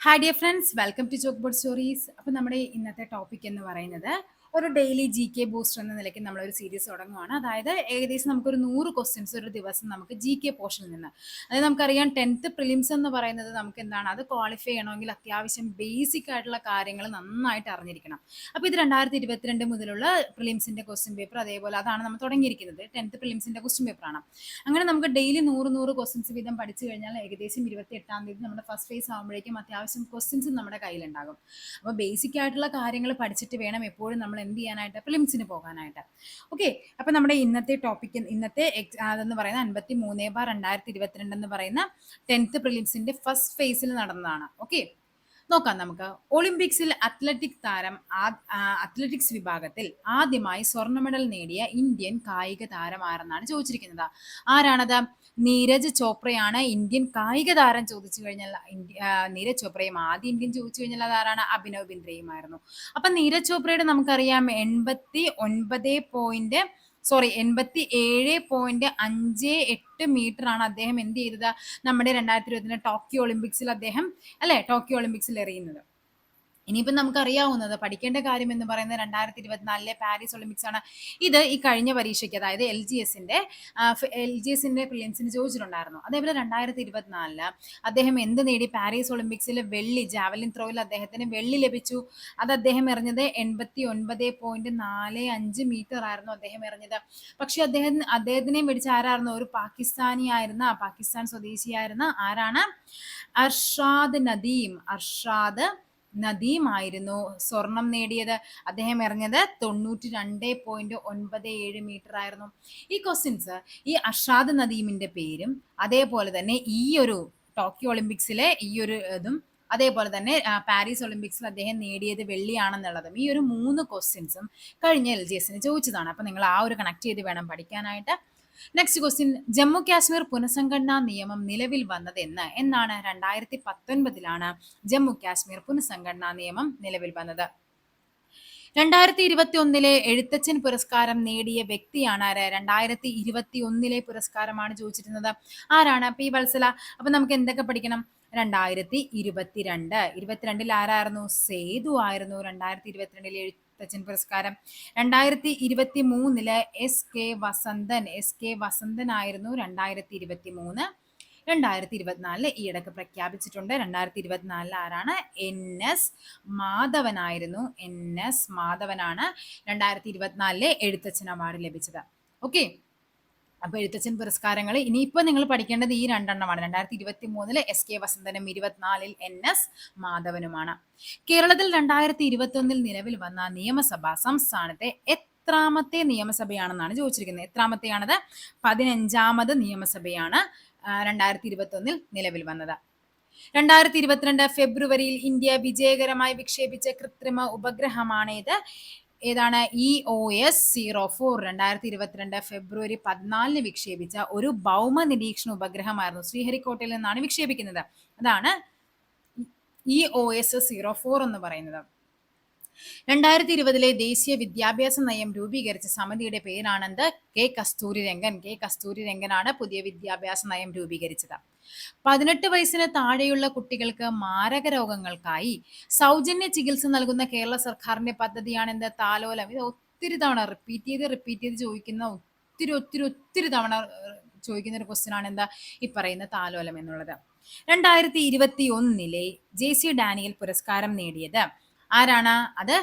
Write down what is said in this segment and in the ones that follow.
Hi dear friends welcome to chalkboard stories അപ്പോൾ നമ്മുടെ ഇന്നത്തെ ടോപ്പിക് എന്ന് പറയുന്നത് ഒരു ഡെയിലി ജി കെ ബൂസ്റ്റർ എന്ന നിലയ്ക്ക് നമ്മളൊരു സീരീസ് തുടങ്ങുകയാണ് അതായത് ഏകദേശം നമുക്കൊരു നൂറ് ക്വസ്റ്റ്യൻസ് ഒരു ദിവസം നമുക്ക് ജി കെ പോർഷനിൽ നിന്ന്. അതായത് നമുക്കറിയാം ടെൻത്ത് പ്രിലിംസ് എന്ന് പറയുന്നത് നമുക്ക് എന്താണ് അത് ക്വാളിഫൈ ചെയ്യണമെങ്കിൽ അത്യാവശ്യം ബേസിക് ആയിട്ടുള്ള കാര്യങ്ങൾ നന്നായിട്ട് അറിഞ്ഞിരിക്കണം. അപ്പോൾ ഇത് രണ്ടായിരത്തി ഇരുപത്തിരണ്ട് മുതലുള്ള പ്രിലിംസിന്റെ ക്വസ്റ്റ്യൻ പേപ്പർ അതേപോലെ അതാണ് നമ്മൾ തുടങ്ങിയിരിക്കുന്നത്. ടെൻത്ത് പ്രിലിംസിന്റെ ക്വസ്റ്റ്യൻ പേപ്പറാണ് അങ്ങനെ നമുക്ക് ഡെയിലി നൂറ് നൂറ് ക്വസ്റ്റ്യൻസ് വീതം പഠിച്ചു കഴിഞ്ഞാൽ ഏകദേശം ഇരുപത്തി എട്ടാം തീയതി നമ്മുടെ ഫസ്റ്റ് ഫേസ് ആകുമ്പോഴേക്കും അത്യാവശ്യം ക്വസ്റ്റ്യൻസ് നമ്മുടെ കയ്യിലുണ്ടാകും. അപ്പോൾ ബേസിക് ആയിട്ടുള്ള കാര്യങ്ങൾ പഠിച്ചിട്ട് വേണം എപ്പോഴും നമ്മൾ എന്ത് ചെയ്യാനായിട്ട്? പ്രിലിംസിന് പോകാനായിട്ട്. ഓക്കെ അപ്പോൾ നമ്മുടെ ഇന്നത്തെ ടോപ്പിക്ക് ഇന്നത്തെ അതെന്ന് പറയുന്ന അൻപത്തി മൂന്ന് ബാർ രണ്ടായിരത്തി ഇരുപത്തിരണ്ട് എന്ന് പറയുന്ന ടെൻത്ത് പ്രിലിംസിന്റെ ഫസ്റ്റ് ഫേസിൽ നടന്നതാണ്. ഓക്കെ നോക്കാം നമുക്ക്. ഒളിമ്പിക്സിൽ അത്ലറ്റിക് താരം അത്ലറ്റിക്സ് വിഭാഗത്തിൽ ആദ്യമായി സ്വർണ മെഡൽ നേടിയ ഇന്ത്യൻ കായിക താരം ആരെന്നാണ് ചോദിച്ചിരിക്കുന്നത്. ആരാണത്? നീരജ് ചോപ്രയാണ് ഇന്ത്യൻ കായിക താരം ചോദിച്ചു കഴിഞ്ഞാൽ നീരജ് ചോപ്രയും ആദ്യ ഇന്ത്യൻ ചോദിച്ചു കഴിഞ്ഞാൽ അതാരാണ് അഭിനവ് ബിന്ദ്രയുമായിരുന്നു. അപ്പൊ നീരജ് ചോപ്രയുടെ നമുക്കറിയാം എൺപത്തി ഒൻപത് പോയിന്റ് സോറി എൺപത്തി ഏഴ് പോയിന്റ് അഞ്ച് എട്ട് മീറ്റർ ആണ് അദ്ദേഹം എന്ത് ചെയ്തത്? നമ്മുടെ രണ്ടായിരത്തി ഇരുപത്തിന് ടോക്കിയോ ഒളിമ്പിക്സിൽ അദ്ദേഹം അല്ലെ? ടോക്കിയോ ഒളിമ്പിക്സിൽ എറിയുന്നത്. ഇനിയിപ്പം നമുക്കറിയാവുന്നത് പഠിക്കേണ്ട കാര്യം എന്ന് പറയുന്നത് രണ്ടായിരത്തി ഇരുപത്തിനാലിലെ പാരീസ് ഒളിമ്പിക്സ് ആണ്. ഇത് ഈ കഴിഞ്ഞ പരീക്ഷയ്ക്ക് അതായത് എൽ ജി എസിന്റെ എൽ ജി എസിന്റെ പ്രിലിംസിന് ചോദിച്ചിട്ടുണ്ടായിരുന്നു അതേപോലെ രണ്ടായിരത്തി ഇരുപത്തിനാലിൽ അദ്ദേഹം എന്ത് നേടി? പാരീസ് ഒളിമ്പിക്സിൽ വെള്ളി ജാവലിൻ ത്രോയിൽ അദ്ദേഹത്തിന് വെള്ളി ലഭിച്ചു. അത് അദ്ദേഹം എറിഞ്ഞത് എൺപത്തി ഒൻപത് പോയിന്റ് നാല് അഞ്ച് മീറ്റർ ആയിരുന്നു അദ്ദേഹം എറിഞ്ഞത്. പക്ഷെ അദ്ദേഹം അദ്ദേഹത്തിനെയും പിടിച്ച ആരായിരുന്നു? ഒരു പാകിസ്ഥാനി ആയിരുന്ന പാകിസ്ഥാൻ സ്വദേശിയായിരുന്ന ആരാണ്? അർഷാദ് നദീം. അർഷാദ് നദീമായിരുന്നു സ്വർണം നേടിയത്. അദ്ദേഹം എറിഞ്ഞത് തൊണ്ണൂറ്റി രണ്ട് പോയിന്റ് ഒൻപത് ഏഴ് മീറ്റർ ആയിരുന്നു. ഈ ക്വസ്റ്റ്യൻസ് ഈ അഷാദ് നദീമിന്റെ പേരും അതേപോലെ തന്നെ ഈ ഒരു ടോക്കിയോ ഒളിമ്പിക്സിലെ ഈ ഒരു ഇതും അതേപോലെ തന്നെ പാരീസ് ഒളിമ്പിക്സിൽ അദ്ദേഹം നേടിയത് വെള്ളിയാണെന്നുള്ളതും ഈ ഒരു മൂന്ന് ക്വസ്റ്റ്യൻസും കഴിഞ്ഞ എൽ ജി എസിന് ചോദിച്ചതാണ്. അപ്പം നിങ്ങൾ ആ ഒരു കണക്ട് ചെയ്ത് വേണം പഠിക്കാനായിട്ട്. നെക്സ്റ്റ് ക്വസ്റ്റ്യൻ ജമ്മു കാശ്മീർ പുനഃസംഘടനാ നിയമം നിലവിൽ വന്നത് എന്ന് എന്നാണ് രണ്ടായിരത്തി പത്തൊൻപതിലാണ് ജമ്മു കാശ്മീർ പുനഃസംഘടനാ നിയമം നിലവിൽ വന്നത്. രണ്ടായിരത്തി ഇരുപത്തി ഒന്നിലെ എഴുത്തച്ഛൻ പുരസ്കാരം നേടിയ വ്യക്തിയാണ് ആര്? രണ്ടായിരത്തി ഇരുപത്തി ഒന്നിലെ പുരസ്കാരമാണ് ചോദിച്ചിരുന്നത്. ആരാണ്? പി വത്സല. അപ്പൊ നമുക്ക് എന്തൊക്കെ പഠിക്കണം? രണ്ടായിരത്തി ഇരുപത്തിരണ്ട് ഇരുപത്തിരണ്ടിൽ ആരായിരുന്നു? സേതു ആയിരുന്നു. രണ്ടായിരത്തി ഇരുപത്തിരണ്ടിൽ എഴുത്തച്ഛൻ പുരസ്കാരം. രണ്ടായിരത്തി ഇരുപത്തി മൂന്നിൽ S K Vasanthan S K Vasanthan ആയിരുന്നു രണ്ടായിരത്തി ഇരുപത്തി മൂന്ന് രണ്ടായിരത്തി ഇരുപത്തിനാലിൽ ഈയിടക്ക് പ്രഖ്യാപിച്ചിട്ടുണ്ട്. രണ്ടായിരത്തി ഇരുപത്തിനാലിൽ ആരാണ്? എൻ എസ് മാധവനായിരുന്നു. എൻ എസ് മാധവനാണ് രണ്ടായിരത്തി ഇരുപത്തിനാലിലെ എഴുത്തച്ഛൻ അവാർഡ് ലഭിച്ചത്. ഓക്കെ അപ്പൊ എഴുത്തച്ഛൻ പുരസ്കാരങ്ങൾ ഇനിയിപ്പോ നിങ്ങൾ പഠിക്കേണ്ടത് ഈ രണ്ടെണ്ണമാണ്. രണ്ടായിരത്തി ഇരുപത്തി മൂന്നിൽ എസ് കെ വസന്തനും ഇരുപത്തിനാലിൽ എൻ എസ് മാധവനുമാണ്. കേരളത്തിൽ രണ്ടായിരത്തി ഇരുപത്തി നിലവിൽ വന്ന നിയമസഭ സംസ്ഥാനത്തെ എത്രാമത്തെ നിയമസഭയാണെന്നാണ് ചോദിച്ചിരിക്കുന്നത്. എത്രാമത്തെയാണത്? പതിനഞ്ചാമത് നിയമസഭയാണ് രണ്ടായിരത്തി ഇരുപത്തി ഒന്നിൽ നിലവിൽ വന്നത്. രണ്ടായിരത്തി ഇരുപത്തിരണ്ട് ഫെബ്രുവരിയിൽ ഇന്ത്യ വിജയകരമായി വിക്ഷേപിച്ച കൃത്രിമ ഉപഗ്രഹമാണ് ഇത് ഏതാണ്? E O S zero four രണ്ടായിരത്തി ഇരുപത്തിരണ്ട് ഫെബ്രുവരി പതിനാലിന് വിക്ഷേപിച്ച ഒരു ഭൗമ നിരീക്ഷണ ഉപഗ്രഹമായിരുന്നു. ശ്രീഹരിക്കോട്ടയിൽ നിന്നാണ് വിക്ഷേപിക്കുന്നത്. അതാണ് E O S zero four എന്ന് പറയുന്നത്. രണ്ടായിരത്തി ഇരുപതിലെ ദേശീയ വിദ്യാഭ്യാസ നയം രൂപീകരിച്ച സമിതിയുടെ പേരാണെന്ത്? കെ. കസ്തൂരി രംഗൻ കെ. കസ്തൂരി രംഗനാണ് പുതിയ വിദ്യാഭ്യാസ നയം രൂപീകരിച്ചത്. പതിനെട്ട് വയസ്സിന് താഴെയുള്ള കുട്ടികൾക്ക് മാരക രോഗങ്ങൾക്കായി സൗജന്യ ചികിത്സ നൽകുന്ന കേരള സർക്കാരിന്റെ പദ്ധതിയാണെന്ത്? താലോലം. ഇത് ഒത്തിരി തവണ റിപ്പീറ്റ് ചെയ്ത് റിപ്പീറ്റ് ചെയ്ത് ചോദിക്കുന്ന ഒത്തിരി ഒത്തിരി ഒത്തിരി തവണ ചോദിക്കുന്ന ഒരു ക്വസ്റ്റ്യൻ ആണ് എന്താ ഈ പറയുന്ന താലോലം എന്നുള്ളത്. രണ്ടായിരത്തി ഇരുപത്തി ഒന്നിലെ ജെ സി ഡാനിയൽ പുരസ്കാരം നേടിയത് ആരാണ്? അത്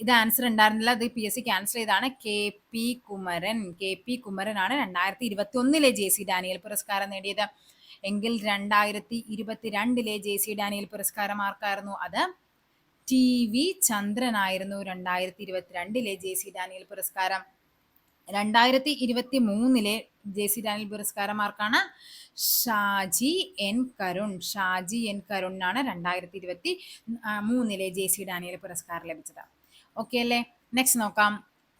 ഇത് ആൻസർ ഉണ്ടായിരുന്നില്ല. അത് പി എസ് സി ക്യാൻസൽ ചെയ്താണ് K P Kumaran. K P കുമരനാണ് രണ്ടായിരത്തി ഇരുപത്തി ഒന്നിലെ ജെ സി ഡാനിയൽ പുരസ്കാരം നേടിയത്. എങ്കിൽ രണ്ടായിരത്തി ഇരുപത്തിരണ്ടിലെ ജെ സി ഡാനിയൽ പുരസ്കാരം ആർക്കായിരുന്നു? അത് ടി വി ചന്ദ്രനായിരുന്നു. രണ്ടായിരത്തി ഇരുപത്തിരണ്ടിലെ ജെ സി ഡാനിയൽ പുരസ്കാരം. രണ്ടായിരത്തി ഇരുപത്തി മൂന്നിലെ ജെ സി ഡാനിയൽ പുരസ്കാരം ആർക്കാണ്? ഷാജി എൻ കരുൺ. ഷാജി എൻ കരുണിനാണ് രണ്ടായിരത്തി ഇരുപത്തി മൂന്നിലെ ജെ സി ഡാനിയൽ പുരസ്കാരം ലഭിച്ചത്. ഓക്കെ അല്ലേ? നെക്സ്റ്റ് നോക്കാം.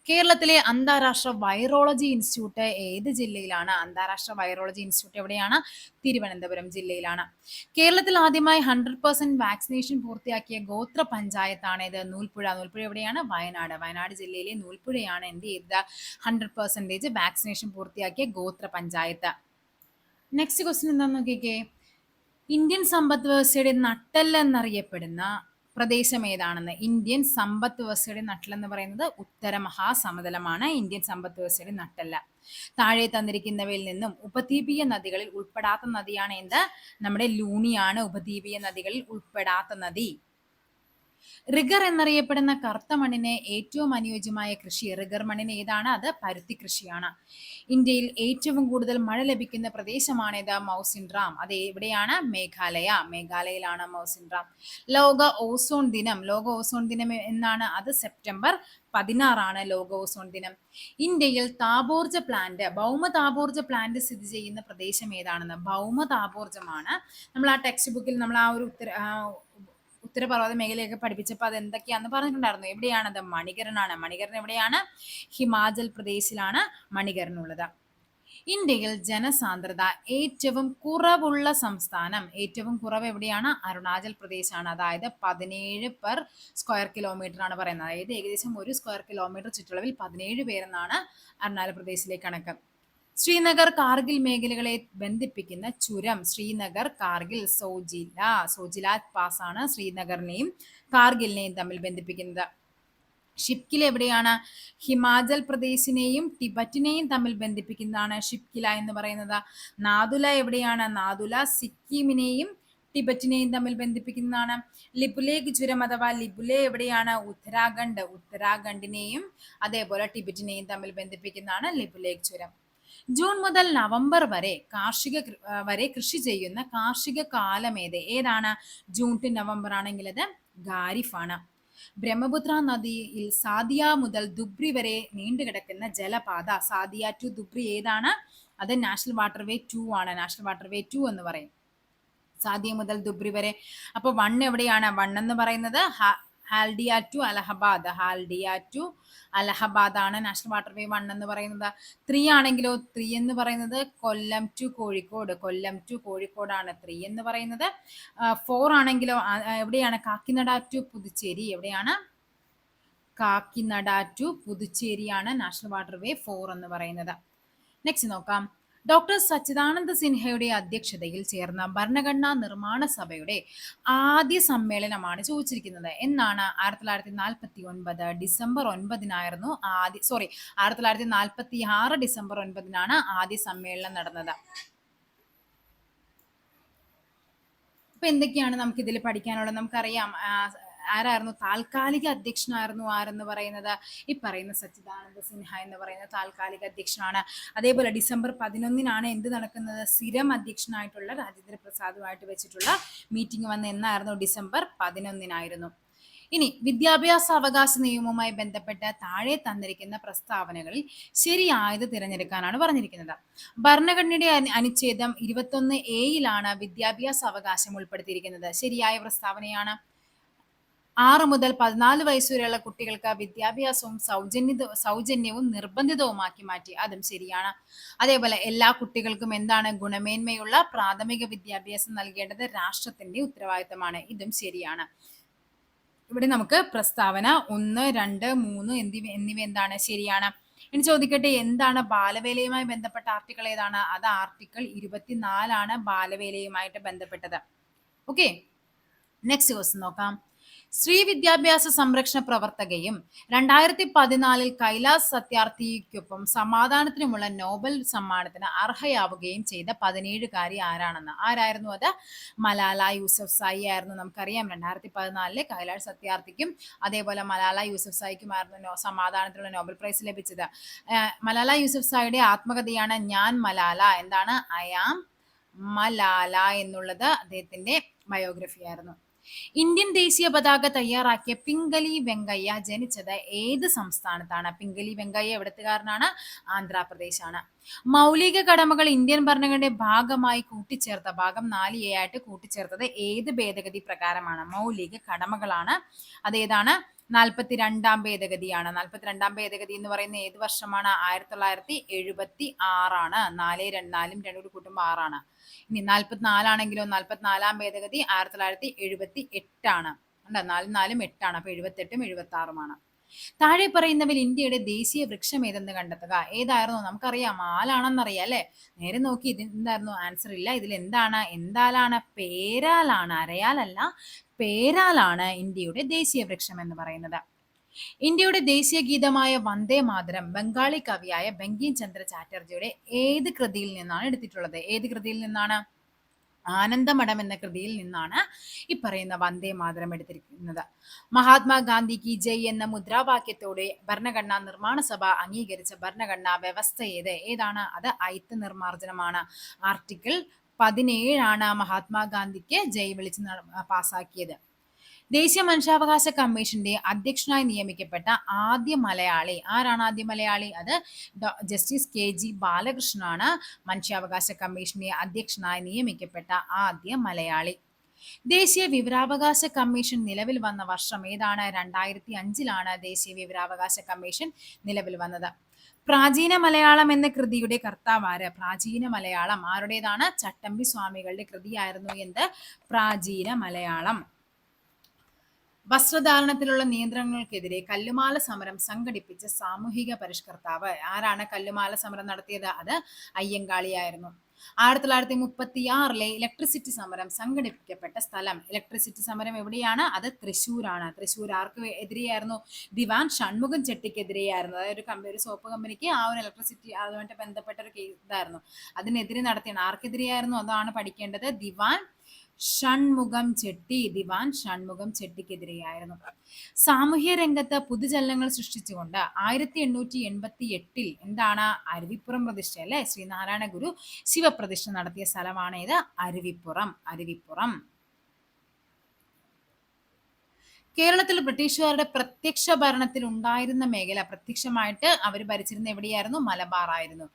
കേരളത്തിലെ അന്താരാഷ്ട്ര വൈറോളജി ഇൻസ്റ്റിറ്റ്യൂട്ട് ഏത് ജില്ലയിലാണ്? അന്താരാഷ്ട്ര വൈറോളജി ഇൻസ്റ്റിറ്റ്യൂട്ട് എവിടെയാണ്? തിരുവനന്തപുരം ജില്ലയിലാണ്. കേരളത്തിൽ ആദ്യമായി ഹൺഡ്രഡ് പെർസെന്റ് വാക്സിനേഷൻ പൂർത്തിയാക്കിയ ഗോത്ര പഞ്ചായത്താണ് ഇത് നൂൽപ്പുഴ. നൂൽപ്പുഴ എവിടെയാണ്? വയനാട്. വയനാട് ജില്ലയിലെ നൂൽപ്പുഴയാണ് എന്ത് ചെയ്തത്? ഹൺഡ്രഡ് പെർസെന്റേജ് വാക്സിനേഷൻ പൂർത്തിയാക്കിയ ഗോത്ര പഞ്ചായത്ത്. നെക്സ്റ്റ് ക്വസ്റ്റ്യൻ എന്താണെന്ന് നോക്കിക്കേ. ഇന്ത്യൻ സമ്പദ് വ്യവസ്ഥയുടെ നട്ടെല്ലെന്നറിയപ്പെടുന്ന പ്രദേശം ഏതാണെന്ന് ഇന്ത്യൻ സമ്പദ് വ്യവസ്ഥയുടെ നട്ടലെന്ന് പറയുന്നത് ഉത്തര മഹാസമതലമാണ്. ഇന്ത്യൻ സമ്പദ് വ്യവസ്ഥയുടെ നട്ടല്ല. താഴെ തന്നിരിക്കുന്നവയിൽ നിന്നും ഉപദ്വീപീയ നദികളിൽ ഉൾപ്പെടാത്ത നദിയാണ് എന്ത്? നമ്മുടെ ലൂണിയാണ് ഉപദ്വീപീയ നദികളിൽ ഉൾപ്പെടാത്ത നദി. റിഗർ എന്നറിയപ്പെടുന്ന കറുത്ത മണ്ണിന് ഏറ്റവും അനുയോജ്യമായ കൃഷി. റിഗർ മണ്ണിന് ഏതാണ്? അത് പരുത്തി കൃഷിയാണ്. ഇന്ത്യയിൽ ഏറ്റവും കൂടുതൽ മഴ ലഭിക്കുന്ന പ്രദേശമാണ് ഇത് മൗസിൻഡ്രാം അത് എവിടെയാണ്? മേഘാലയ. മേഘാലയയിലാണ് മൗസിൻഡ്രാം ലോക ഓസോൺ ദിനം. ലോക ഓസോൺ ദിനം എന്നാണ്. അത് സെപ്റ്റംബർ പതിനാറാണ് ലോക ഓസോൺ ദിനം. ഇന്ത്യയിൽ താപോർജ പ്ലാന്റ് ഭൗമ താപോർജ പ്ലാന്റ് സ്ഥിതി ചെയ്യുന്ന പ്രദേശം ഏതാണെന്ന്? ഭൗമ താപോർജമാണ്. നമ്മൾ ആ ടെക്സ്റ്റ് ബുക്കിൽ നമ്മൾ ആ ഒരു ഉത്തര ഉത്തരപർവത മേഖലയൊക്കെ പഠിപ്പിച്ചപ്പോൾ അത് എന്തൊക്കെയാന്ന് പറഞ്ഞിട്ടുണ്ടായിരുന്നു എവിടെയാണത് മണികരനാണ്. മണികരൻ എവിടെയാണ്? ഹിമാചൽ പ്രദേശിലാണ് മണികരൻ ഉള്ളത് ഇന്ത്യയിൽ ജനസാന്ദ്രത ഏറ്റവും കുറവുള്ള സംസ്ഥാനം ഏറ്റവും കുറവ് എവിടെയാണ്? അരുണാചൽ പ്രദേശാണ്. അതായത് പതിനേഴ് പെർ സ്ക്വയർ കിലോമീറ്റർ ആണ് പറയുന്നത്. അതായത് ഏകദേശം ഒരു സ്ക്വയർ കിലോമീറ്റർ ചുറ്റളവിൽ പതിനേഴ് പേരെന്നാണ് അരുണാചൽ പ്രദേശിലെ കണക്ക്. ശ്രീനഗർ കാർഗിൽ മേഖലകളെ ബന്ധിപ്പിക്കുന്ന ചുരം ശ്രീനഗർ കാർഗിൽ സോജില സോജില പാസ് ആണ് ശ്രീനഗറിനെയും കാർഗിലിനെയും തമ്മിൽ ബന്ധിപ്പിക്കുന്നത്. ഷിപ്കിൽ എവിടെയാണ്? ഹിമാചൽ പ്രദേശിനെയും ടിബറ്റിനെയും തമ്മിൽ ബന്ധിപ്പിക്കുന്നതാണ് ഷിപ്കില എന്ന് പറയുന്നത്. നാദുല എവിടെയാണ്? നാദുല സിക്കിമിനെയും ടിബറ്റിനെയും തമ്മിൽ ബന്ധിപ്പിക്കുന്നതാണ്. ലിപുലേക്ക് ചുരം അഥവാ ലിപുലെ എവിടെയാണ്? ഉത്തരാഖണ്ഡ്. ഉത്തരാഖണ്ഡിനെയും അതേപോലെ ടിബറ്റിനെയും തമ്മിൽ ബന്ധിപ്പിക്കുന്നതാണ് ലിപുലേക്ക് ചുരം. ജൂൺ മുതൽ നവംബർ വരെ കാർഷിക വരെ കൃഷി ചെയ്യുന്ന കാർഷിക കാലമേത് ഏതാണ്? ജൂൺ ടു നവംബർ ആണെങ്കിൽ അത് ഖാരിഫാണ് ബ്രഹ്മപുത്ര നദിയിൽ സാദിയ മുതൽ ദുബ്രി വരെ നീണ്ടുകിടക്കുന്ന ജലപാത. സാദിയ ടു ദുബ്രി ഏതാണ്? അത് നാഷണൽ വാട്ടർവേ ടു ആണ്. നാഷണൽ വാട്ടർവേ ടു എന്ന് പറയും. സാദിയ മുതൽ ദുബ്രി വരെ. അപ്പോൾ വൺ എവിടെയാണ്? വൺ എന്ന് പറയുന്നത് ഹാൽഡിയ ടു അലഹബാദ്. ഹാൽഡിയ ടു അലഹബാദ് ആണ് നാഷണൽ വാട്ടർവേ വൺ എന്ന് പറയുന്നത്. ത്രീ ആണെങ്കിലോ? ത്രീ എന്ന് പറയുന്നത് കൊല്ലം ടു കോഴിക്കോട്. കൊല്ലം ടു കോഴിക്കോടാണ് ത്രീ എന്ന് പറയുന്നത്. ഫോർ ആണെങ്കിലോ? എവിടെയാണ്? കാക്കിനട ടു പുതുച്ചേരി. എവിടെയാണ്? കാക്കിനട ടു പുതുച്ചേരിയാണ് നാഷണൽ വാട്ടർവേ ഫോർ എന്ന് പറയുന്നത്. നെക്സ്റ്റ് നോക്കാം. ഡോക്ടർ സച്ചിദാനന്ദ സിൻഹയുടെ അധ്യക്ഷതയിൽ ചേർന്ന ഭരണഘടനാ നിർമ്മാണ സഭയുടെ ആദ്യ സമ്മേളനമാണ് ചോദിച്ചിരിക്കുന്നത്. എന്നാണ് ആയിരത്തി തൊള്ളായിരത്തി നാൽപ്പത്തി ഒൻപത് ഡിസംബർ ഒൻപതിനായിരുന്നു ആദ്യ സോറി ആയിരത്തി തൊള്ളായിരത്തി നാൽപ്പത്തി ആറ് ഡിസംബർ ഒൻപതിനാണ് ആദ്യ സമ്മേളനം നടന്നത്. അപ്പൊ എന്തൊക്കെയാണ് നമുക്ക് ഇതിൽ പഠിക്കാനുള്ളത്? നമുക്കറിയാം. ആരായിരുന്നു? താൽക്കാലിക അധ്യക്ഷനായിരുന്നു ആരെന്ന് പറയുന്നത്? ഈ പറയുന്ന സച്ചിദാനന്ദ സിൻഹ എന്ന് പറയുന്ന താൽക്കാലിക അധ്യക്ഷനാണ്. അതേപോലെ ഡിസംബർ പതിനൊന്നിനാണ് എന്ത് നടക്കുന്നത്? സ്ഥിരം അധ്യക്ഷനായിട്ടുള്ള രാജേന്ദ്ര പ്രസാദുമായിട്ട് വെച്ചിട്ടുള്ള മീറ്റിംഗ് വന്ന എന്നായിരുന്നു? ഡിസംബർ പതിനൊന്നിനായിരുന്നു. ഇനി വിദ്യാഭ്യാസ അവകാശ നിയമവുമായി ബന്ധപ്പെട്ട താഴെ തന്നിരിക്കുന്ന പ്രസ്താവനകളിൽ ശരിയായത് തിരഞ്ഞെടുക്കാനാണ് പറഞ്ഞിരിക്കുന്നത്. ഭരണഘടനയുടെ അനുച്ഛേദം ഇരുപത്തൊന്ന് എയിലാണ് വിദ്യാഭ്യാസ അവകാശം ഉൾപ്പെടുത്തിയിരിക്കുന്നത്. ശരിയായ പ്രസ്താവനയാണ്. ആറ് മുതൽ പതിനാല് വയസ്സുവരെയുള്ള കുട്ടികൾക്ക് വിദ്യാഭ്യാസവും സൗജന്യ സൗജന്യവും നിർബന്ധിതവുമാക്കി മാറ്റി. അതും ശരിയാണ്. അതേപോലെ എല്ലാ കുട്ടികൾക്കും എന്താണ് ഗുണമേന്മയുള്ള പ്രാഥമിക വിദ്യാഭ്യാസം നൽകേണ്ടത് രാഷ്ട്രത്തിന്റെ ഉത്തരവാദിത്തമാണ്. ഇതും ശരിയാണ്. ഇവിടെ നമുക്ക് പ്രസ്താവന ഒന്ന് രണ്ട് മൂന്ന് എന്നിവ എന്നിവ എന്താണ്? ശരിയാണ്. ഇനി ചോദിക്കട്ടെ എന്താണ് ബാലവേലയുമായി ബന്ധപ്പെട്ട ആർട്ടിക്കിൾ ഏതാണ്? അത് ആർട്ടിക്കിൾ ഇരുപത്തിനാലാണ് ബാലവേലയുമായിട്ട് ബന്ധപ്പെട്ടത്. ഓക്കെ. നെക്സ്റ്റ് ക്വസ്റ്റ്യൻ നോക്കാം. സ്ത്രീ വിദ്യാഭ്യാസ സംരക്ഷണ പ്രവർത്തകയും രണ്ടായിരത്തി പതിനാലിൽ കൈലാസ് സത്യാർത്ഥിക്കൊപ്പം സമാധാനത്തിനുമുള്ള നോബൽ സമ്മാനത്തിന് അർഹയാവുകയും ചെയ്ത പതിനേഴുകാരി ആരാണെന്ന്? ആരായിരുന്നു അത്? മലാല യൂസഫ് സായി ആയിരുന്നു നമുക്കറിയാം. രണ്ടായിരത്തി പതിനാലിലെ കൈലാസ് സത്യാർത്ഥിക്കും അതേപോലെ മലാല യൂസഫ് സായിക്കുമായിരുന്നു സമാധാനത്തിനുള്ള നോബൽ പ്രൈസ് ലഭിച്ചത്. മലാല യൂസഫ് സായിയുടെ ആത്മകഥയാണ് ഞാൻ മലാല. എന്താണ്? ഐ ആം മലാല എന്നുള്ളത് അദ്ദേഹത്തിന്റെ ബയോഗ്രഫി ആയിരുന്നു. ഇന്ത്യൻ ദേശീയ പതാക തയ്യാറാക്കിയ പിംഗലി വെങ്കയ്യ ജനിച്ചത് ഏത് സംസ്ഥാനത്താണ്? പിംഗലി വെങ്കയ്യ എവിടത്തുകാരനാണ് ആന്ധ്രാപ്രദേശാണ്. മൗലിക കടമകൾ ഇന്ത്യൻ ഭരണഘടനയുടെ ഭാഗമായി കൂട്ടിച്ചേർത്ത ഭാഗം നാല് എ ആയിട്ട് കൂട്ടിച്ചേർത്തത് ഏത് ഭേദഗതി പ്രകാരമാണ്? മൗലിക കടമകളാണ്. അതേതാണ്? നാൽപ്പത്തി രണ്ടാം ഭേദഗതിയാണ്. നാൽപ്പത്തിരണ്ടാം ഭേദഗതി എന്ന് പറയുന്ന ഏത് വർഷമാണ്? ആയിരത്തി തൊള്ളായിരത്തി എഴുപത്തി ആറാണ് നാല് രണ്ട് നാലും രണ്ടും കൂട്ടുമ്പോൾ ആറാണ്. ഇനി നാൽപ്പത്തിനാലാണെങ്കിലോ നാൽപ്പത്തിനാലാം ഭേദഗതി ആയിരത്തി തൊള്ളായിരത്തി എഴുപത്തി എട്ടാണ് ഉണ്ട് നാലും നാലും എട്ടാണ്. അപ്പൊ എഴുപത്തെട്ടും എഴുപത്തി ആറുമാണ് താഴെ പറയുന്നവയിൽ ഇന്ത്യയുടെ ദേശീയ വൃക്ഷം ഏതെന്ന് കണ്ടെത്തുക? ഏതായിരുന്നു? നമുക്കറിയാം. ആലാണെന്നറിയാം അല്ലെ? നേരെ നോക്കി ഇത് എന്തായിരുന്നു? ആൻസർ ഇല്ല. ഇതിൽ എന്താണ്? എന്താലാണ്? പേരാലാണ്. അരയാലല്ല. പേരാലാണ് ഇന്ത്യയുടെ ദേശീയ വൃക്ഷം എന്ന് പറയുന്നത്. ഇന്ത്യയുടെ ദേശീയ ഗീതമായ വന്ദേ മാതരം ബംഗാളി കവിയായ ബങ്കിം ചന്ദ്ര ചാറ്റർജിയുടെ ഏത് കൃതിയിൽ നിന്നാണ് എടുത്തിട്ടുള്ളത്? ഏത് കൃതിയിൽ നിന്നാണ്? ആനന്ദമഠം എന്ന കൃതിയിൽ നിന്നാണ് ഈ പറയുന്ന വന്ദേ മാതരം എടുത്തിരിക്കുന്നത്. മഹാത്മാഗാന്ധി കി ജയ് എന്ന മുദ്രാവാക്യത്തോടെ ഭരണഘടനാ നിർമ്മാണ സഭ അംഗീകരിച്ച ഭരണഘടനാ വ്യവസ്ഥ ഏത്? ഏതാണ്? അത് ഐത്ത് നിർമ്മാർജനമാണ്. ആർട്ടിക്കിൾ പതിനേഴാണ് മഹാത്മാഗാന്ധിക്ക് ജയ് വിളിച്ച് പാസാക്കിയത്. ദേശീയ മനുഷ്യാവകാശ കമ്മീഷന്റെ അധ്യക്ഷനായി നിയമിക്കപ്പെട്ട ആദ്യ മലയാളി ആരാണ് ആദ്യ മലയാളി? അത് ജസ്റ്റിസ് കെ ജി ബാലകൃഷ്ണനാണ് മനുഷ്യാവകാശ കമ്മീഷന്റെ അധ്യക്ഷനായി നിയമിക്കപ്പെട്ട ആദ്യ മലയാളി. ദേശീയ വിവരാവകാശ കമ്മീഷൻ നിലവിൽ വന്ന വർഷം ഏതാണ്? രണ്ടായിരത്തി അഞ്ചിലാണ് ദേശീയ വിവരാവകാശ കമ്മീഷൻ നിലവിൽ വന്നത്. പ്രാചീന മലയാളം എന്ന കൃതിയുടെ കർത്താവാര് പ്രാചീന മലയാളം. ആരുടേതാണ്? ചട്ടമ്പി സ്വാമികളുടെ കൃതിയായിരുന്നു എന്ത്? പ്രാചീന മലയാളം. വസ്ത്രധാരണത്തിലുള്ള നിയന്ത്രണങ്ങൾക്കെതിരെ കല്ലുമാല സമരം സംഘടിപ്പിച്ച സാമൂഹിക പരിഷ്കർത്താവ് ആരാണ് കല്ലുമാല സമരം നടത്തിയത്? അത് അയ്യങ്കാളിയായിരുന്നു. ആയിരത്തി തൊള്ളായിരത്തി മുപ്പത്തി ആറിലെ ഇലക്ട്രിസിറ്റി സമരം സംഘടിപ്പിക്കപ്പെട്ട സ്ഥലം. ഇലക്ട്രിസിറ്റി സമരം എവിടെയാണ്? അത് തൃശ്ശൂരാണ്. തൃശ്ശൂർ ആർക്ക് എതിരെയായിരുന്നു? ദിവാൻ ഷൺമുഖം ചെട്ടിക്കെതിരെയായിരുന്നു. അതായത് ഒരു കമ്പനി ഒരു സോപ്പ് കമ്പനിക്ക് ആ ഒരു ഇലക്ട്രിസിറ്റി അതുമായിട്ട് ബന്ധപ്പെട്ട ഒരു കേസ് ഇതായിരുന്നു. അതിനെതിരെ നടത്തിയാണ്. ആർക്കെതിരെയായിരുന്നു? അതാണ് പഠിക്കേണ്ടത്. ദിവാൻ ഷൺമുഖം ചെട്ടി ദിവാൻ ഷൺമുഖം ചെട്ടിക്കെതിരെയായിരുന്നു. സാമൂഹ്യ രംഗത്ത് പുതുചലനങ്ങൾ സൃഷ്ടിച്ചുകൊണ്ട് ആയിരത്തി എണ്ണൂറ്റി എൺപത്തി എട്ടിൽ എന്താണ് അരുവിപ്പുറം പ്രതിഷ്ഠ അല്ലെ? ശ്രീനാരായണ ഗുരു ശിവപ്രതിഷ്ഠ നടത്തിയ സ്ഥലമാണ് ഇത് അരുവിപ്പുറം അരുവിപ്പുറം. കേരളത്തിൽ ബ്രിട്ടീഷുകാരുടെ പ്രത്യക്ഷ ഭരണത്തിൽ ഉണ്ടായിരുന്ന മേഖല പ്രത്യക്ഷമായിട്ട് അവർ ഭരിച്ചിരുന്ന എവിടെയായിരുന്നു? മലബാർ ആയിരുന്നു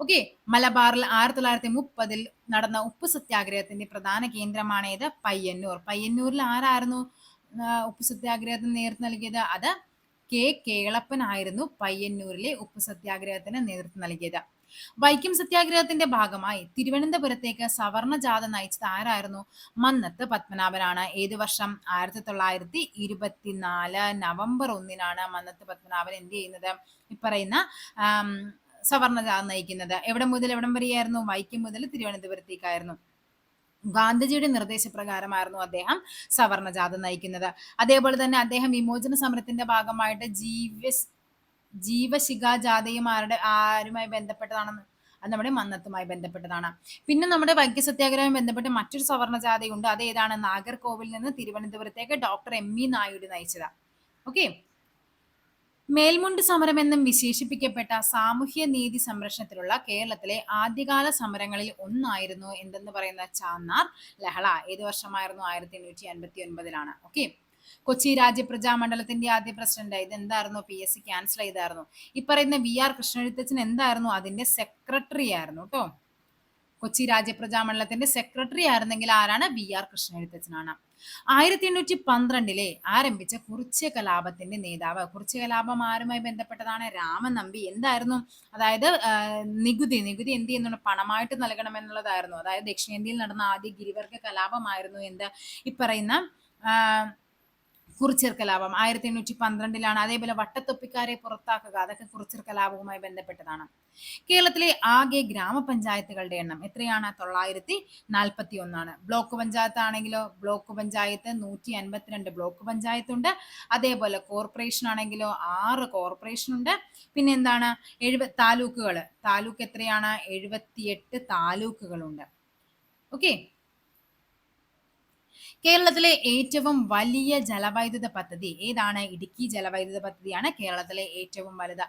ഓക്കെ മലബാറിൽ ആയിരത്തി തൊള്ളായിരത്തി മുപ്പതിൽ നടന്ന ഉപ്പ് സത്യാഗ്രഹത്തിന്റെ പ്രധാന കേന്ദ്രമാണ് ഇത് പയ്യന്നൂർ. പയ്യന്നൂരിൽ ആരായിരുന്നു ഉപ്പ് സത്യാഗ്രഹത്തിന് നേതൃത്വം നൽകിയത്? അത് കെ കേളപ്പൻ ആയിരുന്നു പയ്യന്നൂരിലെ ഉപ്പ് സത്യാഗ്രഹത്തിന് നേതൃത്വം നൽകിയത്. വൈക്കം സത്യാഗ്രഹത്തിന്റെ ഭാഗമായി തിരുവനന്തപുരത്തേക്ക് സവർണ ജാഥ നയിച്ചത് ആരായിരുന്നു? മന്നത്ത് പത്മനാഭനാണ്. ഏത് വർഷം? ആയിരത്തി തൊള്ളായിരത്തി ഇരുപത്തിനാല് നവംബർ ഒന്നിനാണ് മന്നത്ത് പത്മനാഭൻ എന്ത് ചെയ്യുന്നത്? ഇപ്പറയുന്ന സവർണജാഥ നയിക്കുന്നത്. എവിടെ മുതൽ എവിടം വരെയായിരുന്നു? വൈക്കം മുതൽ തിരുവനന്തപുരത്തേക്കായിരുന്നു. ഗാന്ധിജിയുടെ നിർദ്ദേശപ്രകാരമായിരുന്നു അദ്ദേഹം സവർണ ജാഥ നയിക്കുന്നത്. അതേപോലെ തന്നെ അദ്ദേഹം വിമോചന സമരത്തിന്റെ ഭാഗമായിട്ട് ജീവ ജീവശിഖ ജാഥയും ആരുടെ ആരുമായി ബന്ധപ്പെട്ടതാണെന്ന് അത് നമ്മുടെ മന്നത്തുമായി ബന്ധപ്പെട്ടതാണ്. പിന്നെ നമ്മുടെ വൈക്യ സത്യാഗ്രഹവും ബന്ധപ്പെട്ട് മറ്റൊരു സവർണ ജാഥയുണ്ട് അത് ഏതാണ്? നാഗർകോവിൽ നിന്ന് തിരുവനന്തപുരത്തേക്ക് ഡോക്ടർ എം ഇ നായിഡു നയിച്ചത്. ഓക്കെ? മേൽമുണ്ട് സമരം എന്നും വിശേഷിപ്പിക്കപ്പെട്ട സാമൂഹ്യ നീതി സംരക്ഷണത്തിലുള്ള കേരളത്തിലെ ആദ്യകാല സമരങ്ങളിൽ ഒന്നായിരുന്നു എന്തെന്ന് പറയുന്ന ചാന്നാർ ലഹള. ഏത് വർഷമായിരുന്നു? ആയിരത്തി എണ്ണൂറ്റി അൻപത്തി ഒൻപതിലാണ് ഓക്കെ കൊച്ചി രാജ്യപ്രജാ മണ്ഡലത്തിന്റെ ആദ്യ പ്രസിഡന്റ് ഇത് എന്തായിരുന്നു പി എസ് സി ക്യാൻസൽ ചെയ്തായിരുന്നു. ഈ പറയുന്ന വി ആർ കൃഷ്ണഴുത്തച്ഛൻ എന്തായിരുന്നു? അതിന്റെ സെക്രട്ടറി ആയിരുന്നു കേട്ടോ കൊച്ചി രാജ്യപ്രജാമണ്ഡലത്തിന്റെ സെക്രട്ടറി ആയിരുന്നെങ്കിൽ ആരാണ്? വി ആർ കൃഷ്ണഎഴുത്തച്ഛനാണ് ആയിരത്തി എണ്ണൂറ്റി പന്ത്രണ്ടിലെ ആരംഭിച്ച കുറിച്യ കലാപത്തിന്റെ നേതാവ് കുറിച്യ കലാപം ആരുമായി ബന്ധപ്പെട്ടതാണ്? രാമൻ നമ്പി എന്തായിരുന്നു? അതായത് നികുതി നികുതി എന്ത് ചെയ്യുന്നുണ്ട്? പണമായിട്ട് നൽകണമെന്നുള്ളതായിരുന്നു. അതായത് ദക്ഷിണേന്ത്യയിൽ നടന്ന ആദ്യ ഗിരിവർഗ കലാപമായിരുന്നു എന്ത്? ഈ പറയുന്ന കുറിച്ചിർ കലാപം ആയിരത്തി എണ്ണൂറ്റി പന്ത്രണ്ടിലാണ് അതേപോലെ വട്ടത്തൊപ്പിക്കാരെ പുറത്താക്കുക. അതൊക്കെ കുറിച്ചിർക്കലാപവുമായി ബന്ധപ്പെട്ടതാണ്. കേരളത്തിലെ ആകെ ഗ്രാമപഞ്ചായത്തുകളുടെ എണ്ണം എത്രയാണ്? തൊള്ളായിരത്തി നാൽപ്പത്തി ഒന്നാണ് ബ്ലോക്ക് പഞ്ചായത്ത് ആണെങ്കിലോ ബ്ലോക്ക് പഞ്ചായത്ത് നൂറ്റി അൻപത്തിരണ്ട് ബ്ലോക്ക് പഞ്ചായത്തുണ്ട്. അതേപോലെ കോർപ്പറേഷൻ ആണെങ്കിലോ ആറ് കോർപ്പറേഷൻ ഉണ്ട് പിന്നെ എന്താണ്? എഴുപ താലൂക്കുകൾ താലൂക്ക് എത്രയാണ്? എഴുപത്തിയെട്ട് താലൂക്കുകളുണ്ട്. ഓക്കെ? കേരളത്തിലെ ഏറ്റവും വലിയ ജലവൈദ്യുത പദ്ധതി ഏതാണ്? ഇടുക്കി ജലവൈദ്യുത പദ്ധതിയാണ് കേരളത്തിലെ ഏറ്റവും വലുത്.